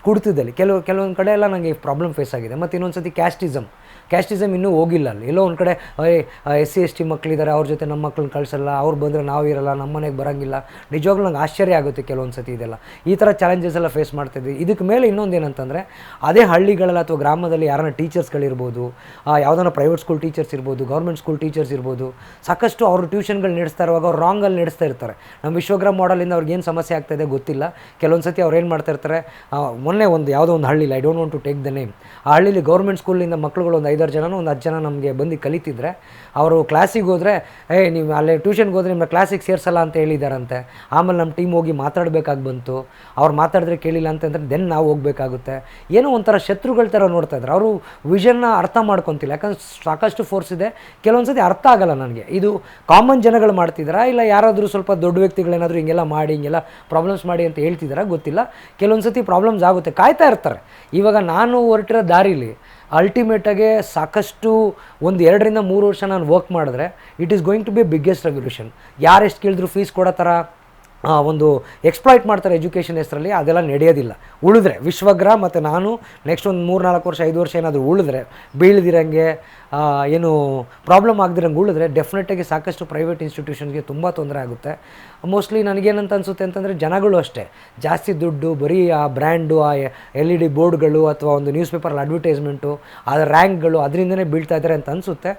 ಕುಡ್ತಿದ್ದಲ್ಲಿ, ಕೆಲವು, ಕೆಲವೊಂದು ಕಡೆ ಎಲ್ಲ ನನಗೆ ಪ್ರಾಬ್ಲಮ್ ಫೇಸ್ ಆಗಿದೆ. ಮತ್ತು ಇನ್ನೊಂದು ಸತಿ ಕ್ಯಾಸ್ಟಿಸಮ್ ಕ್ಯಾಸ್ಟಿಸಮ್ ಇನ್ನೂ ಹೋಗಿಲ್ಲ ಅಲ್ಲಿ. ಎಲ್ಲೋ ಒಂದು ಕಡೆ ಎಸ್ ಸಿ, ಎಸ್ ಟಿ ಮಕ್ಕಳಿದ್ದಾರೆ ಅವ್ರ ಜೊತೆ ನಮ್ಮ ಮಕ್ಕಳನ್ನ ಕಳಿಸಲ್ಲ, ಅವ್ರು ಬಂದರೆ ನಾವು ಇರಲ್ಲ ನಮ್ಮ ಮನೆಗೆ ಬರೋಂಗಿಲ್ಲ. ನಿಜವಾಗ್ಲೂ ನಂಗೆ ಆಶ್ಚರ್ಯ ಆಗುತ್ತೆ ಕೆಲವೊಂದು ಸತಿ ಇದೆಲ್ಲ. ಈ ಥರ ಚಾಲೆಂಜಸ್ ಎಲ್ಲ ಫೇಸ್ ಮಾಡ್ತಿದ್ವಿ ಇದಕ್ಕೆ ಮೇಲೆ ಇನ್ನೊಂದು ಏನಂತಂದರೆ, ಅದೇ ಹಳ್ಳಿಗಳಲ್ಲಿ ಅಥವಾ ಗ್ರಾಮದಲ್ಲಿ ಯಾರನ್ನ ಟೀಚರ್ಸ್ಗಳಿರ್ಬೋದು ಯಾವುದನ್ನ ಪ್ರೈವೇಟ್ ಸ್ಕೂಲ್ ಟೀಚರ್ಸ್ ಇರ್ಬೋದು ಗೌರ್ಮೆಂಟ್ ಸ್ಕೂಲ್ ಟೀಚರ್ಸ್ ಇರ್ಬೋದು, ಸಾಕಷ್ಟು ಅವರು ಟ್ಯೂಷನ್ಗಳು ನಡೆಸ್ತಾ ಇರುವಾಗ ಅವ್ರು ರಾಂಗಲ್ಲಿ ನಡೆಸ್ತಾ ಇರ್ತಾರೆ. ನಮ್ಮ ವಿಶ್ವಗ್ರಾಮ್ ಮಾಡಲಿಂದ ಅವ್ರಿಗೆ ಏನು ಸಮಸ್ಯೆ ಆಗ್ತಾಯಿದೆ ಗೊತ್ತಿಲ್ಲ. ಕೆಲವೊಂದು ಸತಿ ಅವ್ರು ಏನು ಮಾಡ್ತಾ ಇರ್ತಾರೆ ಮೊನ್ನೆ ಒಂದು ಯಾವುದೋ ಒಂದು ಹಳ್ಳಿಲಿ I don't want to take the name ಆ ಹಳ್ಳಿಲಿ ಗೌರ್ಮೆಂಟ್ ಸ್ಕೂಲಿಂದ ಮಕ್ಕಳುಗಳು ಒಂದು ಐದಾರು ಜನನೂ ಒಂದು ಹತ್ತು ಜನ ನಮಗೆ ಬಂದು ಕಲಿತಿದ್ರೆ, ಅವರು ಕ್ಲಾಸಿಗೆ ಹೋದರೆ, ಏ, ನೀವು ಅಲ್ಲೇ ಟ್ಯೂಷನ್ಗೆ ಹೋದರೆ ನಿಮ್ಮ ಕ್ಲಾಸಿಗೆ ಸೇರಿಸಲ್ಲ ಅಂತ ಹೇಳಿದಾರಂತೆ. ಆಮೇಲೆ ನಮ್ಮ ಟೀಮ್ ಹೋಗಿ ಮಾತಾಡಬೇಕಾಗಿ ಬಂತು. ಅವ್ರು ಮಾತಾಡಿದ್ರೆ ಕೇಳಿಲ್ಲ ಅಂತಂದರೆ ದೆನ್ ನಾವು ಹೋಗಬೇಕಾಗುತ್ತೆ. ಏನೋ ಒಂಥರ ಶತ್ರುಗಳ ಥರ ನೋಡ್ತಾ ಇದ್ದಾರೆ ಅವರು ವಿಷನ್ನ ಅರ್ಥ ಮಾಡ್ಕೊತಿಲ್ಲ. ಯಾಕಂದ್ರೆ ಸಾಕಷ್ಟು ಫೋರ್ಸ್ ಇದೆ. ಕೆಲವೊಂದು ಸತಿ ಅರ್ಥ ಆಗಲ್ಲ ನನಗೆ. ಇದು ಕಾಮನ್ ಜನಗಳು ಮಾಡ್ತಿದ್ದಾರಾ ಇಲ್ಲ ಯಾರಾದರೂ ಸ್ವಲ್ಪ ದೊಡ್ಡ ವ್ಯಕ್ತಿಗಳೇನಾದರೂ ಹಿಂಗೆಲ್ಲ ಮಾಡಿ, ಹಿಂಗೆಲ್ಲ ಪ್ರಾಬ್ಲಮ್ಸ್ ಮಾಡಿ ಅಂತ ಹೇಳ್ತಿದ್ದಾರಾ ಗೊತ್ತಿಲ್ಲ. ಕೆಲವೊಂದು ಸತಿ ಪ್ರಾಬ್ಲಮ್ಸ್ ಆಗುತ್ತೆ. ಕಾಯ್ತಾ ಇರ್ತಾರೆ. ಇವಾಗ ನಾನು ಹೊರಟಿರೋ ದಾರಿಲಿ ಅಲ್ಟಿಮೇಟಾಗೆ ಸಾಕಷ್ಟು ಒಂದು ಎರಡರಿಂದ ಮೂರು ವರ್ಷ ನಾನು ವರ್ಕ್ ಮಾಡಿದ್ರೆ it is going to be biggest revolution ಯಾರು ಎಷ್ಟು ಕೇಳಿದ್ರು ಫೀಸ್ ಕೊಡೋ ಥರ ಒಂದು ಎಕ್ಸ್ಪ್ಲಾಯ್ಟ್ ಮಾಡ್ತಾರೆ ಎಜುಕೇಷನ್ ಹೆಸರಲ್ಲಿ, ಅದೆಲ್ಲ ನಡೆಯೋದಿಲ್ಲ. ಉಳಿದ್ರೆ, ವಿಶ್ವಗ್ರಹ ಮತ್ತು ನಾನು ನೆಕ್ಸ್ಟ್ ಒಂದು ಮೂರು ನಾಲ್ಕು ವರ್ಷ, ಐದು ವರ್ಷ ಏನಾದರೂ ಉಳಿದ್ರೆ, ಬೀಳ್ದಿರಂಗೆ ಏನು ಪ್ರಾಬ್ಲಮ್ ಆಗದಿರಂಗೆ ಉಳಿದ್ರೆ ಡೆಫಿನೆಟಾಗಿ ಸಾಕಷ್ಟು ಪ್ರೈವೇಟ್ ಇನ್ಸ್ಟಿಟ್ಯೂಷನ್ಗೆ ತುಂಬ ತೊಂದರೆ ಆಗುತ್ತೆ. ಮೋಸ್ಟ್ಲಿ ನನಗೇನಂತ ಅನಿಸುತ್ತೆ ಅಂತಂದರೆ ಜನಗಳು ಅಷ್ಟೇ. ಜಾಸ್ತಿ ದುಡ್ಡು, ಬರೀ ಆ ಬ್ರ್ಯಾಂಡು ಆ ಎಲ್ ಇ ಡಿ ಬೋರ್ಡ್ಗಳು ಅಥವಾ ಒಂದು ನ್ಯೂಸ್ ಪೇಪರಲ್ಲಿ ಅಡ್ವರ್ಟೈಸ್ಮೆಂಟು ಆ ರ್ಯಾಂಕ್ಗಳು ಅದರಿಂದನೇ ಬೀಳ್ತಾ ಇದ್ದಾರೆ ಅಂತ ಅನಿಸುತ್ತೆ.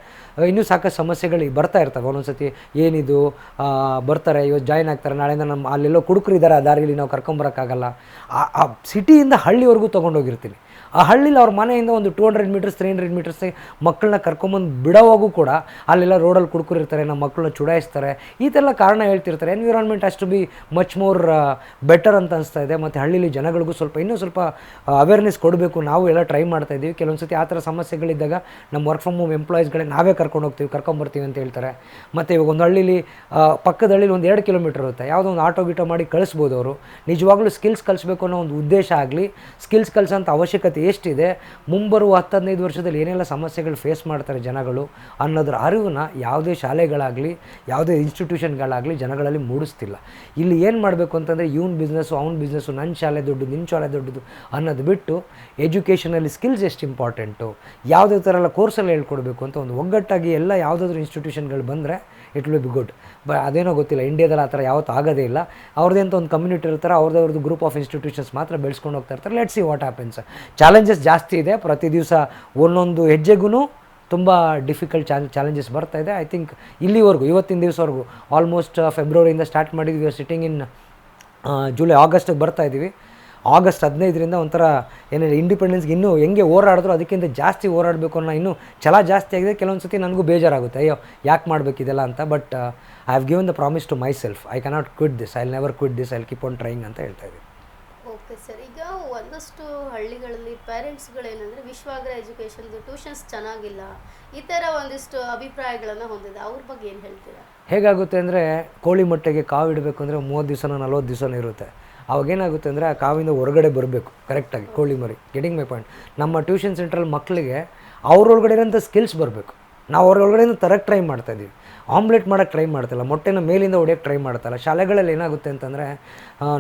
ಇನ್ನೂ ಸಾಕಷ್ಟು ಸಮಸ್ಯೆಗಳು ಬರ್ತಾ ಇರ್ತವೆ. ಒಂದೊಂದ್ಸತಿ ಏನಿದು ಬರ್ತಾರೆ ಇವತ್ತು ಜಾಯ್ನ್ ಆಗ್ತಾರೆ, ನಾಳೆಯಿಂದ ನಮ್ಮ ಅಲ್ಲೆಲ್ಲೋ ಕುಡುಕರಿದ್ದಾರೆ ಆ ದಾರಿಲಿ ನಾವು ಕರ್ಕೊಂಬರೋಕ್ಕಾಗಲ್ಲ. ಆ ಸಿಟಿಯಿಂದ ಹಳ್ಳಿವರೆಗೂ ತೊಗೊಂಡೋಗಿರ್ತೀನಿ. ಆ ಹಳ್ಳಿಲಿ ಅವ್ರ ಮನೆಯಿಂದ ಒಂದು two hundred meters three hundred meters ಮಕ್ಕಳನ್ನ ಕರ್ಕೊಂಬಂದು ಬಿಡೋವಾಗೂ ಕೂಡ ಅಲ್ಲೆಲ್ಲ ರೋಡಲ್ಲಿ ಕುಡ್ಕೊರಿರ್ತಾರೆ, ನಮ್ಮ ಮಕ್ಕಳನ್ನ ಚುಡಾಯಿಸ್ತಾರೆ. ಈ ಥರ ಕಾರಣ ಹೇಳ್ತಿರ್ತಾರೆ. ಎನ್ವಿರಾನ್ಮೆಂಟ್ ಅಷ್ಟು ಬಿ ಮಚ್ ಮೋರ್ ಬೆಟರ್ ಅಂತ ಅನಿಸ್ತಾ ಇದೆ. ಮತ್ತು ಹಳ್ಳಿಲಿ ಜನಗಳಿಗೂ ಸ್ವಲ್ಪ ಇನ್ನೂ ಸ್ವಲ್ಪ ಅವೇರ್ನೆಸ್ ಕೊಡಬೇಕು. ನಾವು ಎಲ್ಲ ಟ್ರೈ ಮಾಡ್ತಾ ಇದ್ದೀವಿ. ಕೆಲವೊಂದು ಸತಿ ಆ ಥರ ಸಮಸ್ಯೆಗಳಿದ್ದಾಗ ನಮ್ಮ ವರ್ಕ್ ಫ್ರಮ್ ಹೋಮ್ ಎಂಪ್ಲಾಯೀಸ್ಗಳೇ ನಾವೇ ಕರ್ಕೊಂಡು ಹೋಗ್ತೀವಿ ಕರ್ಕೊಂಬರ್ತೀವಿ ಅಂತ ಹೇಳ್ತಾರೆ. ಮತ್ತು ಇವಾಗ ಒಂದು ಹಳ್ಳಿಲಿ ಪಕ್ಕದ ಹಳ್ಳಿಲಿ ಒಂದು ಎರಡು ಕಿಲೋಮೀಟರ್ ಇರುತ್ತೆ. ಯಾವುದೋ ಒಂದು ಆಟೋ ಗೀಟೋ ಮಾಡಿ ಕಳಿಸ್ಬೋದು ಅವರು. ನಿಜವಾಗ್ಲೂ ಸ್ಕಿಲ್ಸ್ ಕಲಿಸ್ಬೇಕು ಅನ್ನೋ ಒಂದು ಉದ್ದೇಶ ಆಗಲಿ ಸ್ಕಿಲ್ಸ್ ಕಲಿಸೋಂಥ ಅವಶ್ಯಕತೆ ಎಷ್ಟಿದೆ, ಮುಂಬರುವ ಹತ್ತು ಹದಿನೈದು ವರ್ಷದಲ್ಲಿ ಏನೆಲ್ಲ ಸಮಸ್ಯೆಗಳು ಫೇಸ್ ಮಾಡ್ತಾರೆ ಜನಗಳು ಅನ್ನೋದ್ರ ಅರಿವನ್ನ ಯಾವುದೇ ಶಾಲೆಗಳಾಗಲಿ, ಯಾವುದೇ ಇನ್ಸ್ಟಿಟ್ಯೂಷನ್ಗಳಾಗಲಿ ಜನಗಳಲ್ಲಿ ಮೂಡಿಸ್ತಿಲ್ಲ. ಇಲ್ಲಿ ಏನು ಮಾಡಬೇಕು ಅಂತಂದರೆ ಇವ್ನ ಬಿಸ್ನೆಸ್ಸು ಅವ್ನ ಬಿಸ್ನೆಸ್ಸು ನನ್ನ ಶಾಲೆ ದೊಡ್ಡದು ನಿನ್ನ ಶಾಲೆ ದೊಡ್ಡದು ಅನ್ನೋದು ಬಿಟ್ಟು ಎಜುಕೇಷನಲ್ಲಿ ಸ್ಕಿಲ್ಸ್ ಎಷ್ಟು ಇಂಪಾರ್ಟೆಂಟು ಯಾವುದೇ ಥರ ಎಲ್ಲ ಕೋರ್ಸಲ್ಲಿ ಹೇಳ್ಕೊಡ್ಬೇಕು ಅಂತ ಒಂದು ಒಗ್ಗಟ್ಟಾಗಿ ಎಲ್ಲ ಯಾವುದಾದ್ರೂ ಇನ್ಸ್ಟಿಟ್ಯೂಷನ್ಗಳು ಬಂದರೆ ಇಟ್ ವಿಲ್ ಬಿ ಗುಡ್ ಬ, ಅದೇನೋ ಗೊತ್ತಿಲ್ಲ ಇಂಡಿಯಾದಲ್ಲಿ ಆ ಥರ ಯಾವತ್ತೂ ಆಗೋದೇ ಇಲ್ಲ. ಅವ್ರದ್ದೇ ಅಂತ ಒಂದು ಕಮ್ಯುನಿಟಿ ಇರ್ತಾರೆ, ಅವ್ರದ್ದು ಗ್ರೂಪ್ ಆಫ್ ಇನ್ಸ್ಟಿಟ್ಯೂಷನ್ಸ್ ಮಾತ್ರ ಬೆಳೆಸ್ಕೊಂಡು ಹೋಗ್ತಾ ಇರ್ತಾರೆ. Let see what happens challenges ಜಾಸ್ತಿ ಇದೆ. ಪ್ರತಿ ದಿವಸ ಒಂದೊಂದು ಹೆಜ್ಜೆಗೂ ತುಂಬ ಡಿಫಿಕಲ್ಟ್ ಚಾಲ್ ಚಾಲೆಂಜಸ್ ಬರ್ತಾ ಇದೆ. ಐ ಥಿಂಕ್ ಇಲ್ಲಿವರೆಗೂ, ಇವತ್ತಿನ ದಿವಸವರೆಗೂ ಆಲ್ಮೋಸ್ಟ್ ಫೆಬ್ರವರಿಯಿಂದ ಸ್ಟಾರ್ಟ್ ಮಾಡಿದ್ವಿ. ಸಿಟ್ಟಿಂಗ್ ಇನ್ ಜುಲೈ ಆಗಸ್ಟಿಗೆ ಬರ್ತಾ ಇದ್ದೀವಿ ಆಗಸ್ಟ್ ಹದಿನೈದರಿಂದ ಒಂಥರ ಏನಿಲ್ಲ ಇಂಡಿಪೆಂಡೆನ್ಸ್ಗೆ ಇನ್ನೂ ಹೆಂಗೆ ಹೋರಾಡಿದ್ರು ಅದಕ್ಕಿಂತ ಜಾಸ್ತಿ ಹೋರಾಡಬೇಕು ಅನ್ನೋ ಇನ್ನೂ ಛಲ ಜಾಸ್ತಿ ಆಗಿದೆ. ಕೆಲವೊಂದು ಸತಿ ನನಗೂ ಬೇಜಾರಾಗುತ್ತೆ. ಅಯ್ಯೋ, ಯಾಕೆ ಮಾಡಬೇಕು ಇದೆಲ್ಲ ಅಂತ. But I have given the promise to myself I cannot quit this I never quit this I keep on trying ಅಂತ ಹೇಳ್ತಾ ಇದ್ದೀನಿ. ಓಕೆ ಸರ್ ಈಗ ಒಂದಷ್ಟು ಹಳ್ಳಿಗಳಲ್ಲಿ ಪೇರೆಂಟ್ಸ್ಗಳೇನೆಂದರೆ ವಿಶ್ವಾಗ್ರ ಎಜುಕೇಷನ್ದು ಟ್ಯೂಷನ್ಸ್ ಚೆನ್ನಾಗಿಲ್ಲ, ಈ ಥರ ಒಂದಿಷ್ಟು ಅಭಿಪ್ರಾಯಗಳನ್ನು ಹೊಂದಿದೆ. ಅವ್ರ ಬಗ್ಗೆ ಏನು ಹೇಳ್ತೀರಾ? ಹೇಗಾಗುತ್ತೆ ಅಂದರೆ ಕೋಳಿ ಮೊಟ್ಟೆಗೆ ಕಾವು ಇಡಬೇಕು ಅಂದರೆ ಮೂವತ್ತು ದಿವಸನೋ ನಲ್ವತ್ತು ದಿವಸನೋ ಇರುತ್ತೆ. ಅವಾಗ ಏನಾಗುತ್ತೆ ಅಂದರೆ ಆ ಕಾವಿಂದ ಹೊರಗಡೆ ಬರಬೇಕು ಕರೆಕ್ಟಾಗಿ ಕೋಳಿ ಮರಿ. ಗೆಟಿಂಗ್ ಮೈ ಪಾಯಿಂಟ್ ನಮ್ಮ ಟ್ಯೂಷನ್ ಸೆಂಟ್ರಲ್ಲಿ ಮಕ್ಕಳಿಗೆ ಅವ್ರೊಳಗಡೆ ಇರೋಂಥ ಸ್ಕಿಲ್ಸ್ ಬರಬೇಕು. ನಾವು ಅವ್ರೊಳಗಡೆಯಿಂದ ತರಕ್ಕೆ ಟ್ರೈ ಮಾಡ್ತಾಯಿದ್ದೀವಿ ಆಮ್ಲೆಟ್ ಮಾಡೋಕ್ಕೆ ಟ್ರೈ ಮಾಡ್ತಲ್ಲ, ಮೊಟ್ಟೆನ ಮೇಲಿಂದ ಹೊಡೆಯೋಕ್ಕೆ ಟ್ರೈ ಮಾಡ್ತಲ್ಲ. ಶಾಲೆಗಳಲ್ಲಿ ಏನಾಗುತ್ತೆ ಅಂತಂದರೆ